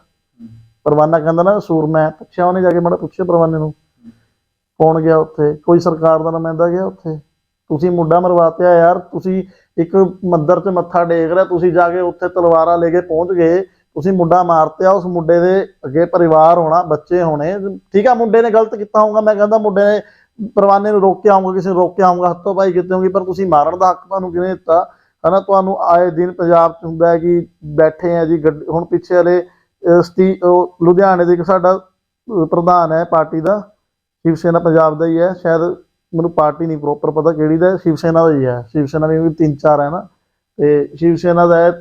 ਪਰਵਾਨਾ ਕਹਿੰਦਾ ਨਾ ਕਸੂਰ ਮੈਂ ਪੁੱਛਿਆ ਉਹਨੇ ਜਾ ਕੇ ਮੜਾ ਪੁੱਛਿਆ ਪਰਵਾਨੇ ਨੂੰ। ਕੌਣ ਗਿਆ ਉੱਥੇ? ਕੋਈ ਸਰਕਾਰ ਦਾ ਨੁਮਾਇੰਦਾ ਗਿਆ ਉੱਥੇ? ਤੁਸੀਂ ਮੁੰਡਾ ਮਰਵਾਤਿਆ ਯਾਰ ਤੁਸੀਂ ਇੱਕ ਮੰਦਿਰ 'ਚ ਮੱਥਾ ਟੇਕ ਰਿਹਾ ਤੁਸੀਂ ਜਾ ਕੇ ਉੱਥੇ ਤਲਵਾਰਾਂ ਲੈ ਕੇ ਪਹੁੰਚ ਗਏ। ਤੁਸੀਂ ਮੁੰਡਾ ਮਾਰਤਿਆ, ਉਸ ਮੁੰਡੇ ਦੇ ਅੱਗੇ ਪਰਿਵਾਰ ਹੋਣਾ, ਬੱਚੇ ਹੋਣੇ। ਠੀਕ ਆ, ਮੁੰਡੇ ਨੇ ਗਲਤ ਕੀਤਾ ਹੋਊਗਾ, ਮੈਂ ਕਹਿੰਦਾ ਮੁੰਡੇ ਨੇ ਪਰਵਾਨੇ ਨੂੰ ਰੋਕਿਆ ਹੋਊਗਾ, ਕਿਸੇ ਨੂੰ ਰੋਕਿਆ ਆਉਂਗਾ ਹੱਥੋਂ ਭਾਈ ਕੀਤੇ ਹੋਣਗੇ, ਪਰ ਤੁਸੀਂ ਮਾਰਨ ਦਾ ਹੱਕ ਤੁਹਾਨੂੰ ਕਿਵੇਂ ਦਿੱਤਾ? ਹਨਾ ਤੁਹਾਨੂੰ ਆਏ ਦਿਨ ਪੰਜਾਬ 'ਚ ਹੁੰਦਾ ਹੈ ਕਿ ਬੈਠੇ ਆ ਜੀ, ਗੱਡੀ- ਹੁਣ ਪਿੱਛੇ ਵਾਲੇ, ਅਹ ਉਹ ਲੁਧਿਆਣੇ ਦੇ ਇੱਕ ਸਾਡਾ ਪ੍ਰਧਾਨ ਹੈ, ਪਾਰਟੀ ਦਾ, ਸ਼ਿਵ ਸੈਨਾ ਪੰਜਾਬ ਦਾ ਹੀ ਹੈ। ਸ਼ਾਇਦ ਮੈਨੂੰ ਪਾਰਟੀ ਨਹੀਂ ਪ੍ਰੋਪਰ ਪਤਾ ਕਿਹੜੀ ਦਾ ਸ਼ਿਵ ਸੈਨਾ ਦਾ ਹੀ ਹੈ। ਸ਼ਿਵ ਸੈਨਾ ਵੀ ਤਿੰਨ ਚਾਰ ਹੈ ਨਾ। ਤੇ ਸ਼ਿਵ ਸੈਨਾ ਦਾ ਹੈ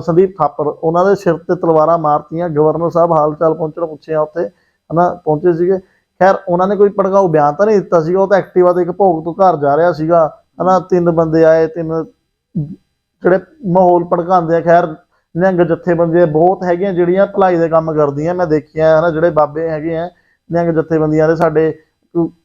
ਸੰਦੀਪ ਥਾਪਰ, ਉਹਨਾਂ ਦੇ ਸਿਰ ਤੇ ਤਲਵਾਰਾਂ ਮਾਰਤੀਆਂ, ਗਵਰਨਰ ਸਾਹਿਬ ਹਾਲ ਚਾਲ ਪਹੁੰਚਣ ਪੁੱਛਿਆ ਉੱਥੇ, ਹਨਾ, ਪਹੁੰਚੇ ਸੀਗੇ। ਖੈਰ, ਉਹਨਾਂ ਨੇ ਕੋਈ ਭੜਕਾਊ ਬਿਆਨ ਤਾਂ ਨਹੀਂ ਦਿੱਤਾ ਸੀਗਾ, ਉਹ ਤਾਂ ਐਕਟਿਵਾ ਤੇ ਇੱਕ ਭੋਗ ਤੋਂ ਘਰ ਜਾ ਰਿਹਾ ਸੀਗਾ, ਹਨਾ, ਤਿੰਨ ਬੰਦੇ ਆਏ, ਤਿੰਨ ਜਿਹੜੇ ਮਾਹੌਲ ਭੜਕਾਉਂਦੇ ਆ, ਖੈਰ, ਨਿਹੰਗ ਜਥੇਬੰਦੀਆਂ ਬਹੁਤ ਹੈਗੀਆਂ ਜਿਹੜੀਆਂ ਭਲਾਈ ਦੇ ਕੰਮ ਕਰਦੀਆਂ, ਮੈਂ ਦੇਖਿਆ, ਹਨਾ, ਜਿਹੜੇ ਬਾਬੇ ਹੈਗੇ ਆ, ਨਿਹੰਗ ਜਥੇਬੰਦੀਆਂ ਦੇ ਸਾਡੇ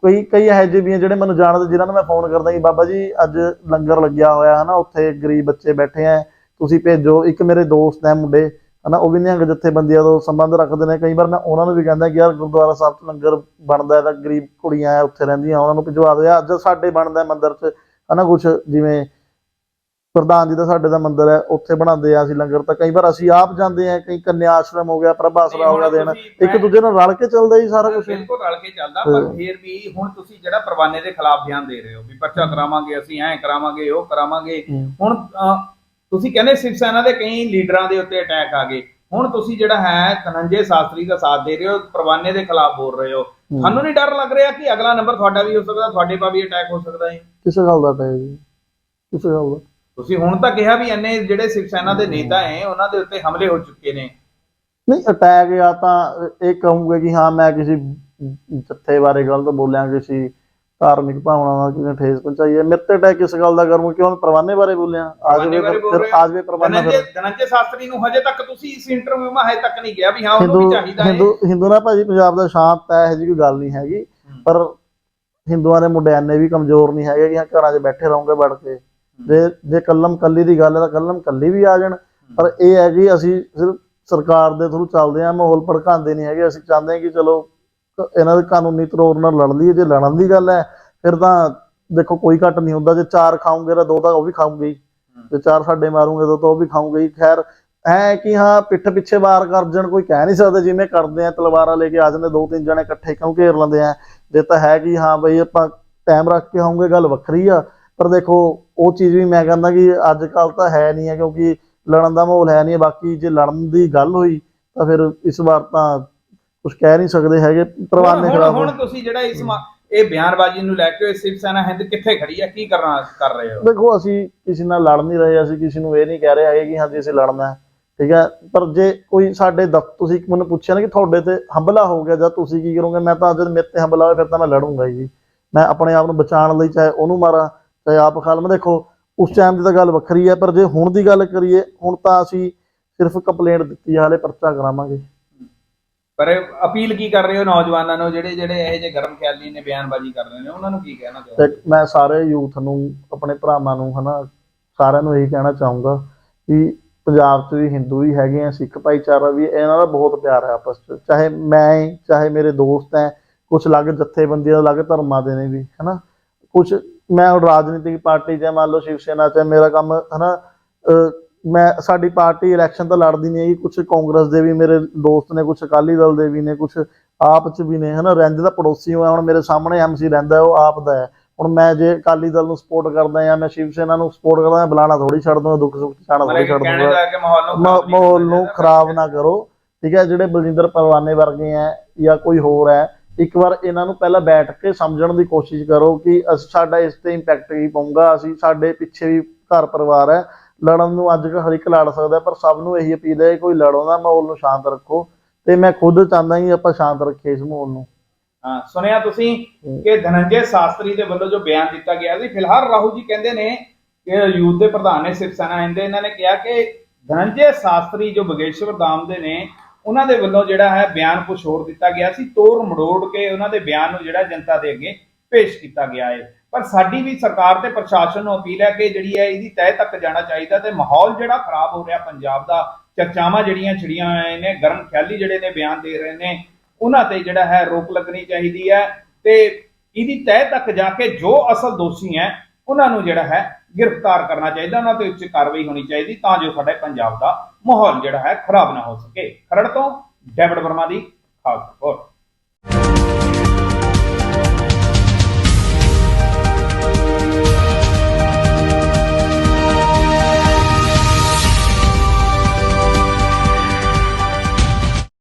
ਕਈ ਕਈ ਇਹੋ ਜਿਹੇ ਵੀ ਆ ਜਿਹੜੇ ਮੈਨੂੰ ਜਾਣਦੇ, ਜਿਨ੍ਹਾਂ ਨੂੰ ਮੈਂ ਫੋਨ ਕਰਦਾ ਕਿ ਬਾਬਾ ਜੀ, ਅੱਜ ਲੰਗਰ ਲੱਗਿਆ ਹੋਇਆ, ਹਨਾ, ਉੱਥੇ ਗਰੀਬ ਬੱਚੇ ਬੈਠੇ ਆ ਤੁਸੀਂ ਭੇਜੋ। ਇੱਕ ਮੇਰੇ ਦੋਸਤ ਹੈ ਮੁੰਡੇ ਹਨਾ ਉਹ ਵੀ ਨਿਹੰਗ ਜਥੇਬੰਦੀਆਂ ਤੋਂ ਸੰਬੰਧ ਰੱਖਦੇ ਨੇ। ਕਈ ਵਾਰ ਮੈਂ ਉਹਨਾਂ ਨੂੰ ਵੀ ਕਹਿੰਦਾ ਕਿ ਯਾਰ ਗੁਰਦੁਆਰਾ ਸਾਹਿਬ 'ਚ ਲੰਗਰ ਬਣਦਾ ਹੈ ਤਾਂ ਗਰੀਬ ਕੁੜੀਆਂ ਆ ਉੱਥੇ ਰਹਿੰਦੀਆਂ ਉਹਨਾਂ ਨੂੰ ਭਿਜਵਾ ਦਿਓ। ਜਾਂ ਅੱਜ ਸਾਡੇ ਬਣਦਾ ਹੈ ਮੰਦਿਰ 'ਚ ਹਨਾ ਕੁਛ ਜਿਵੇਂ ਪ੍ਰਧਾਨ ਜੀ ਦਾ ਸਾਡੇ ਦਾ ਮੰਦਿਰ ਹੈ ਉੱਥੇ ਬਣਾਉਂਦੇ ਆ ਅਸੀਂ ਲੰਗਰ। ਤਾਂ ਕਈ ਵਾਰ ਅਸੀਂ ਆਪ ਜਾਂਦੇ ਆ ਕਈ ਕੰਨਿਆ ਆਸ਼ਰਮ ਹੋ ਗਿਆ ਪ੍ਰਭ ਆਸਰਾ ਹੋ ਗਿਆ ਦੇਣ। ਇੱਕ ਦੂਜੇ ਨਾਲ ਰਲ ਕੇ ਚੱਲਦਾ ਹੀ ਸਾਰਾ ਕੁਝ ਬਿਲਕੁਲ ਰਲ ਕੇ ਚੱਲਦਾ ਪਰ ਫਿਰ ਵੀ ਹੁਣ ਤੁਸੀਂ ਜਿਹੜਾ ਪਰਵਾਨੇ ਦੇ ਖਿਲਾਫ ਬਿਆਨ ਦੇ ਰਹੇ ਹੋ ਵੀ ਪਰਚਾ ਕਰਾਵਾਂਗੇ ਅਸੀਂ ਐਂ ਕਰਾਵਾਂਗੇ ਉਹ ਕਰਾਵਾਂਗੇ। ਹੁਣ ਤੁਸੀਂ ਕਹਿੰਦੇ ਸਿਵ ਸੈਨਾ ਦੇ ਕਈ ਲੀਡਰਾਂ ਦੇ ਉੱਤੇ ਅਟੈਕ ਆ ਗਏ। ਹੁਣ ਤੁਸੀਂ ਜਿਹੜਾ ਹੈ ਧਨੰਜੇ ਸ਼ਾਸਤਰੀ ਦਾ ਸਾਥ ਦੇ ਰਹੇ ਹੋ ਪਰਵਾਨੇ ਦੇ ਖਿਲਾਫ ਬੋਲ ਰਹੇ ਹੋ। ਤੁਹਾਨੂੰ ਨਹੀਂ ਡਰ ਲੱਗ ਰਿਹਾ ਕਿ ਅਗਲਾ ਨੰਬਰ ਤੁਹਾਡਾ ਵੀ ਹੋ ਸਕਦਾ ਤੁਹਾਡੇ ਪਾ ਵੀ ਅਟੈਕ ਹੋ ਸਕਦਾ ਹੈ ਕਿਸੇ ਗੱਲ ਦਾ ਟਾਈਮ ਜੀ ਕਿਸੇ ਗੱਲ ਦਾ। ਤੁਸੀਂ ਹੁਣ ਤਾਂ ਕਿਹਾ ਵੀ ਇੰਨੇ ਜਿਹੜੇ ਸਿਵ ਸੈਨਾ ਦੇ ਨੇਤਾ ਹੈ ਉਹਨਾਂ ਦੇ ਉੱਤੇ ਹਮਲੇ ਹੋ ਚੁੱਕੇ ਨੇ। ਨਹੀਂ ਅਟੈਕ ਜਾਂ ਤਾਂ ਇਹ ਕਹੂੰਗਾ ਕਿ ਹਾਂ ਮੈਂ ਕਿਸੇ ਜੱਥੇ ਬਾਰੇ ਗਲਤ ਬੋਲਿਆ ਕਿਸੇ ਧਾਰਮਿਕ ਭਾਵਨਾਵਾਂ ਨੇ ਠੇਸ ਪਹੁੰਚਾਈ ਹੈ? ਮੇਰੇ ਤੇ ਅਟੈਕ ਕਿਸ ਗੱਲ ਦਾ ਕਰੂੰ ਕਿਉਂ? ਪਰਵਾਨੇ ਬਾਰੇ ਬੋਲਿਆ। ਆਜ ਪਰਵਾਨੇ ਵੀ ਬਾਰੇ ਬੋਲ ਫਿਰ ਰਹੇ। ਹੋ। ਆਜ ਵੀ ਪਰਵਾਨਾ ਫਿਰ। ਧਨੰਜੇ ਸ਼ਾਸਤਰੀ ਨੂੰ ਹਜੇ ਤੱਕ ਤੁਸੀਂ ਇਸ ਇੰਟਰਵਿਊ ਮਾ ਹਜੇ ਤੱਕ ਨਹੀਂ ਗਿਆ ਵੀ ਹਾਂ ਉਹਨੂੰ ਵੀ ਚਾਹੀਦਾ ਹੈ। ਹਿੰਦੂ ਹਿੰਦੂ ਨਾ ਭਾਜੀ ਪੰਜਾਬ ਦਾ ਸ਼ਾਂਤ ਹੈ ਇਹੋ ਜਿਹੀ ਕੋਈ ਗੱਲ ਨਹੀਂ ਹੈਗੀ। ਪਰ ਹਿੰਦੂਆਂ ਦੇ ਮੁੰਡੇ ਇੰਨੇ ਵੀ ਕਮਜ਼ੋਰ ਨਹੀਂ ਹੈਗੇ ਕਿ ਹਾਂ ਘਰਾਂ 'ਚ ਬੈਠੇ ਰਹੋਗੇ ਵੜ ਕੇ। ਜੇ ਜੇ ਕੱਲਮ ਕੱਲੀ ਦੀ ਗੱਲ ਹੈ ਤਾਂ ਕੱਲਮ ਕੱਲੀ ਵੀ ਆ ਜਾਣ। ਪਰ ਇਹ ਹੈ ਕਿ ਅਸੀਂ ਸਿਰਫ ਸਰਕਾਰ ਦੇ ਥਰੂ ਚੱਲਦੇ ਆ ਮਾਹੌਲ ਭੜਕਾਉਂਦੇ ਨਹੀਂ ਹੈਗੇ। ਅਸੀਂ ਚਾਹੁੰਦੇ ਹਾਂ ਕਿ ਚਲੋ ਇਹਨਾਂ ਦੇ ਕਾਨੂੰਨੀ ਤਰੋਰ ਨਾਲ ਲੜ ਲਈਏ ਜੇ ਲੜਨ ਦੀ ਗੱਲ ਹੈ ਫਿਰ ਤਾਂ ਦੇਖੋ ਕੋਈ ਘੱਟ ਨਹੀਂ ਹੁੰਦਾ ਜੇ ਚਾਰ ਖਾਉਂਗੇ ਤਾਂ ਦੋ ਤਾਂ ਉਹ ਵੀ ਖਾਉਂਗੇ ਹੀ। ਜੇ ਚਾਰ ਸਾਡੇ ਮਾਰੂਗੇ ਤਾਂ ਉਹ ਵੀ ਖਾਉਂਗੇ ਹੀ ਖੈਰ ਹੈ ਕਿ ਹਾਂ ਪਿੱਠ ਪਿੱਛੇ ਵਾਰ ਕਰ ਜਾਣ ਕੋਈ ਕਹਿ ਨਹੀਂ ਸਕਦਾ ਜਿਵੇਂ ਕਰਦੇ ਆ ਤਲਵਾਰਾਂ ਲੈ ਕੇ ਆ ਜਾਂਦੇ ਦੋ ਤਿੰਨ ਜਣੇ ਇਕੱਠੇ ਕਿਉਂ ਘੇਰ ਲੈਂਦੇ ਆ। ਜੇ ਤਾਂ ਹੈ ਕਿ ਹਾਂ ਬਈ ਆਪਾਂ ਟਾਈਮ ਰੱਖ ਕੇ ਆਉਂਗੇ ਗੱਲ ਵੱਖਰੀ ਆ ਪਰ ਦੇਖੋ ਉਹ ਚੀਜ਼ ਵੀ ਮੈਂ ਕਹਿੰਦਾ ਕਿ ਅੱਜ ਕੱਲ ਤਾਂ ਹੈ ਨਹੀਂ ਹੈ ਕਿਉਂਕਿ ਲੜਨ ਦਾ ਮਾਹੌਲ ਹੈ ਨਹੀਂ ਬਾਕੀ ਜੇ ਲੜਨ ਦੀ ਗੱਲ ਹੋਈ ਤਾਂ ਫਿਰ ਇਸ ਵਾਰ ਤਾਂ ਕੁਝ ਕਹਿ ਨਹੀਂ ਸਕਦੇ ਹੈਗੇ ਪਰਵਾਨੇ ਹੁਣ- ਖਿਲਾਫ ਹੁਣ ਤੁਸੀਂ ਜਿਹੜਾ ਇਸ ਮਾ- ਇਹ ਬਿਆਨਬਾਜ਼ੀ ਨੂੰ ਲੈ ਕੇ ਸਿਵ ਸੈਨਾ ਹਿੰਦ ਕਿੱਥੇ ਖੜੀ ਹੈ? ਕੀ ਕਰਨਾ ਕਰ ਰਹੇ ਹੋ? ਦੇਖੋ ਅਸੀਂ ਕਿਸੇ ਨਾਲ ਲੜ ਨਹੀਂ ਰਹੇ ਅਸੀਂ ਕਿਸੇ ਨੂੰ ਇਹ ਨਹੀਂ ਕਹਿ ਰਹੇ ਹੈਗੇ ਕਿ ਹਾਂਜੀ ਅਸੀਂ ਲੜਨਾ ਹੈ ਠੀਕ ਹੈ? ਪਰ ਜੇ ਕੋਈ ਸਾਡੇ ਦਫ਼ ਤੁਸੀਂ ਮੈਨੂੰ ਪੁੱਛਿਆ ਨਾ ਕਿ ਤੁਹਾਡੇ ਤੇ ਹਮਲਾ ਹੋ ਗਿਆ ਜਾਂ ਤੁਸੀਂ ਕੀ ਕਰੋਗੇ ਮੈਂ ਤਾਂ ਜਦ ਮੇਰੇ ਤੇ ਹਮਲਾ ਹੋਇਆ ਫਿਰ ਤਾਂ ਮੈਂ ਲੜੂੰਗਾ ਹੀ ਜੀ। ਮੈਂ ਆਪਣੇ ਆਪ ਨੂੰ ਬਚਾਉਣ ਲਈ ਚਾਹੇ ਉਹਨੂੰ ਮਾਰਾਂ ਚਾਹੇ ਆਪ ਖਾਲਮ ਦੇਖੋ ਉਸ ਟਾਈਮ ਦੀ ਤਾਂ ਗੱਲ ਵੱਖਰੀ ਹੈ ਪਰ ਜੇ ਹੁਣ ਦੀ ਗੱਲ ਕਰੀਏ ਹੁਣ ਤਾਂ ਅਸੀਂ ਸਿਰਫ ਕੰਪਲੇਂਟ ਦਿੱਤੀ ਹੈ ਹਾਲੇ ਪਰਚਾ ਕਰਾਵਾਂਗੇ। ਪਰ ਅਪੀਲ ਕੀ ਕਰ ਰਹੇ ਹੋ ਨੌਜਵਾਨਾਂ ਨੂੰ? ਜਿਹੜੇ ਜਿਹੜੇ ਇਹ ਜੇ ਗਰਮ ਖਿਆਲੀ ਨੇ ਬਿਆਨਬਾਜ਼ੀ ਕਰ ਰਹੇ ਨੇ ਉਹਨਾਂ ਨੂੰ ਕੀ ਕਹਿਣਾ ਚਾਹੁੰਦੇ ਤੇ ਮੈਂ ਸਾਰੇ ਯੂਥ ਨੂੰ ਆਪਣੇ ਭਰਾਵਾਂ ਨੂੰ ਹਨਾ ਸਾਰਿਆਂ ਨੂੰ ਇਹੀ ਕਹਿਣਾ ਚਾਹੂੰਗਾ ਕਿ ਪੰਜਾਬ 'ਚ ਵੀ ਹਿੰਦੂ ਵੀ ਹੈਗੇ ਆ ਸਿੱਖ ਭਾਈਚਾਰਾ ਵੀ ਇਹਨਾਂ ਦਾ ਬਹੁਤ ਪਿਆਰ ਹੈ ਆਪਸ 'ਚ। ਚਾਹੇ ਮੈਂ ਚਾਹੇ ਮੇਰੇ ਦੋਸਤ ਹੈ ਕੁਝ ਅਲੱਗ ਜਥੇਬੰਦੀਆਂ ਅਲੱਗ ਧਰਮਾਂ ਦੇ ਨੇ ਵੀ ਹਨਾ। ਕੁਝ ਮੈਂ ਹੁਣ ਰਾਜਨੀਤਿਕ ਪਾਰਟੀ 'ਚ ਮੰਨ ਲਓ ਸ਼ਿਵ ਸੈਨਾ 'ਚ ਮੇਰਾ ਕੰਮ ਹਨਾ ਅਹ, ਮੈਂ ਸਾਡੀ ਪਾਰਟੀ ਇਲੈਕਸ਼ਨ ਤਾਂ ਲੜਦੀ ਨਹੀਂ ਹੈਗੀ ਕੁਝ ਕਾਂਗਰਸ ਦੇ ਵੀ ਮੇਰੇ ਦੋਸਤ ਨੇ ਕੁਝ ਅਕਾਲੀ ਦਲ ਦੇ ਵੀ ਨੇ ਕੁਝ ਆਪ 'ਚ ਵੀ ਨੇ ਹਨਾ ਰਹਿੰਦੇ ਦਾ ਪੜੋਸੀ ਹੋਇਆ ਹੁਣ ਮੇਰੇ ਸਾਹਮਣੇ ਐਮਸੀ ਰਹਿੰਦਾ ਉਹ ਆਪ ਦਾ ਹੈ ਹੁਣ ਮੈਂ ਜੇ ਅਕਾਲੀ ਦਲ ਨੂੰ ਸਪੋਰਟ ਕਰਦਾ ਜਾਂ ਮੈਂ ਸ਼ਿਵ ਸੈਨਾ ਨੂੰ ਸਪੋਰਟ ਕਰਦਾ ਹਾਂ, ਬੁਲਾਣਾ ਥੋੜੀ ਛੱਡ ਦੂੰਗਾ ਦੁੱਖ ਸੁੱਖ ਮਤਲਬ ਥੋੜੀ ਛੱਡ ਦੂੰਗਾ ਮਾਹੌਲ ਨੂੰ ਮ- ਖਰਾਬ ਨੂੰ ਚਾਹੀਦਾ। ਖਰਾਬ ਨਾ ਕਰੋ ਠੀਕ ਹੈ ਜਿਹੜੇ ਬਲਜਿੰਦਰ ਪਰਵਾਨੇ ਵਰਗੇ ਹੈ ਜਾਂ ਕੋਈ ਹੋਰ ਹੈ ਇੱਕ ਵਾਰ ਇਹਨਾਂ ਨੂੰ ਪਹਿਲਾਂ ਬੈਠ ਕੇ ਸਮਝਣ ਦੀ ਕੋਸ਼ਿਸ਼ ਕਰੋ ਕਿ ਸਾਡਾ ਇਸ ਤੇ ਇੰਪੈਕਟ ਕੀ ਪਊਗਾ ਅਸੀਂ ਸਾਡੇ ਪਿੱਛੇ ਵੀ ਘਰ ਪਰਿਵਾਰ ਹੈ ਲੜਨ ਨੂੰ ਅੱਜ ਕੱਲ੍ਹ ਹਰ ਇੱਕ ਲੜ ਸਕਦਾ, ਪਰ ਸਭ ਨੂੰ ਇਹੀ ਅਪੀਲ ਹੈ ਕੋਈ ਲੜੋ ਨਾ, ਮਾਹੌਲ ਨੂੰ ਸ਼ਾਂਤ ਰੱਖੋ ਤੇ ਮੈਂ ਖੁਦ ਚਾਹੁੰਦਾ ਕਿ ਆਪਾਂ ਸ਼ਾਂਤ ਰੱਖੀਏ ਇਸ ਮਾਹੌਲ ਨੂੰ। ਹਾਂ, ਸੁਣਿਆ ਤੁਸੀਂ ਕਿ ਧਨੰਜੇ ਸ਼ਾਸਤਰੀ ਦੇ ਵੱਲੋਂ ਜੋ ਬਿਆਨ ਦਿੱਤਾ ਗਿਆ ਸੀ, ਫਿਲਹਾਲ ਰਾਹੁਲ ਜੀ ਕਹਿੰਦੇ ਨੇ ਕਿ ਯੂਥ ਦੇ ਪ੍ਰਧਾਨ ਨੇ ਸਿਵ ਸੈਨਾ ਇਹਦੇ, ਇਹਨਾਂ ਨੇ ਕਿਹਾ ਕਿ ਧਨੰਜੇ ਸ਼ਾਸਤਰੀ ਜੋ ਬਗੇਸ਼ਵਰ ਧਾਮ ਦੇ ਨੇ, ਉਹਨਾਂ ਦੇ ਵੱਲੋਂ ਜਿਹੜਾ ਹੈ ਬਿਆਨ ਕੁਝ ਹੋਰ ਦਿੱਤਾ ਗਿਆ ਸੀ, ਤੋੜ ਮੜੋੜ ਕੇ ਉਹਨਾਂ ਦੇ ਬਿਆਨ ਨੂੰ ਜਿਹੜਾ ਜਨਤਾ ਦੇ ਅੱਗੇ ਪੇਸ਼ ਕੀਤਾ ਗਿਆ ਹੈ। ਪਰ ਸਾਡੀ ਵੀ ਸਰਕਾਰ ਤੇ ਪ੍ਰਸ਼ਾਸਨ ਨੂੰ ਅਪੀਲ ਹੈ ਕਿ ਜਿਹੜੀ ਹੈ ਇਹਦੀ ਤਹਿ ਤੱਕ ਜਾਣਾ ਚਾਹੀਦਾ ਤੇ ਮਾਹੌਲ ਜਿਹੜਾ ਖਰਾਬ ਹੋ ਰਿਹਾ ਪੰਜਾਬ ਦਾ, ਚਰਚਾਵਾਂ ਜਿਹੜੀਆਂ ਛਿੜੀਆਂ ਹੋਈਆਂ ਨੇ, ਗਰਮ ਖਿਆਲੀ ਜਿਹੜੇ ਨੇ ਬਿਆਨ ਦੇ ਰਹੇ ਨੇ, ਉਹਨਾਂ ਤੇ ਜਿਹੜਾ ਹੈ ਰੋਕ ਲੱਗਣੀ ਚਾਹੀਦੀ ਹੈ ਤੇ ਇਹਦੀ ਤਹਿ ਤੱਕ ਜਾ ਕੇ ਜੋ ਅਸਲ ਦੋਸ਼ੀ ਹੈ, ਉਹਨਾਂ ਨੂੰ ਜਿਹੜਾ ਹੈ ਗ੍ਰਿਫਤਾਰ ਕਰਨਾ ਚਾਹੀਦਾ, ਉਹਨਾਂ ਤੇ ਉੱਚ ਕਾਰਵਾਈ ਹੋਣੀ ਚਾਹੀਦੀ ਤਾਂ ਜੋ ਸਾਡੇ ਪੰਜਾਬ ਦਾ ਮਾਹੌਲ ਜਿਹੜਾ ਹੈ ਖਰਾਬ ਨਾ ਹੋ ਸਕੇ। ਖਰੜ ਤੋਂ ਡੈਵਿਡ ਵਰਮਾ ਦੀ ਖਾਸ ਰਿਪੋਰਟ।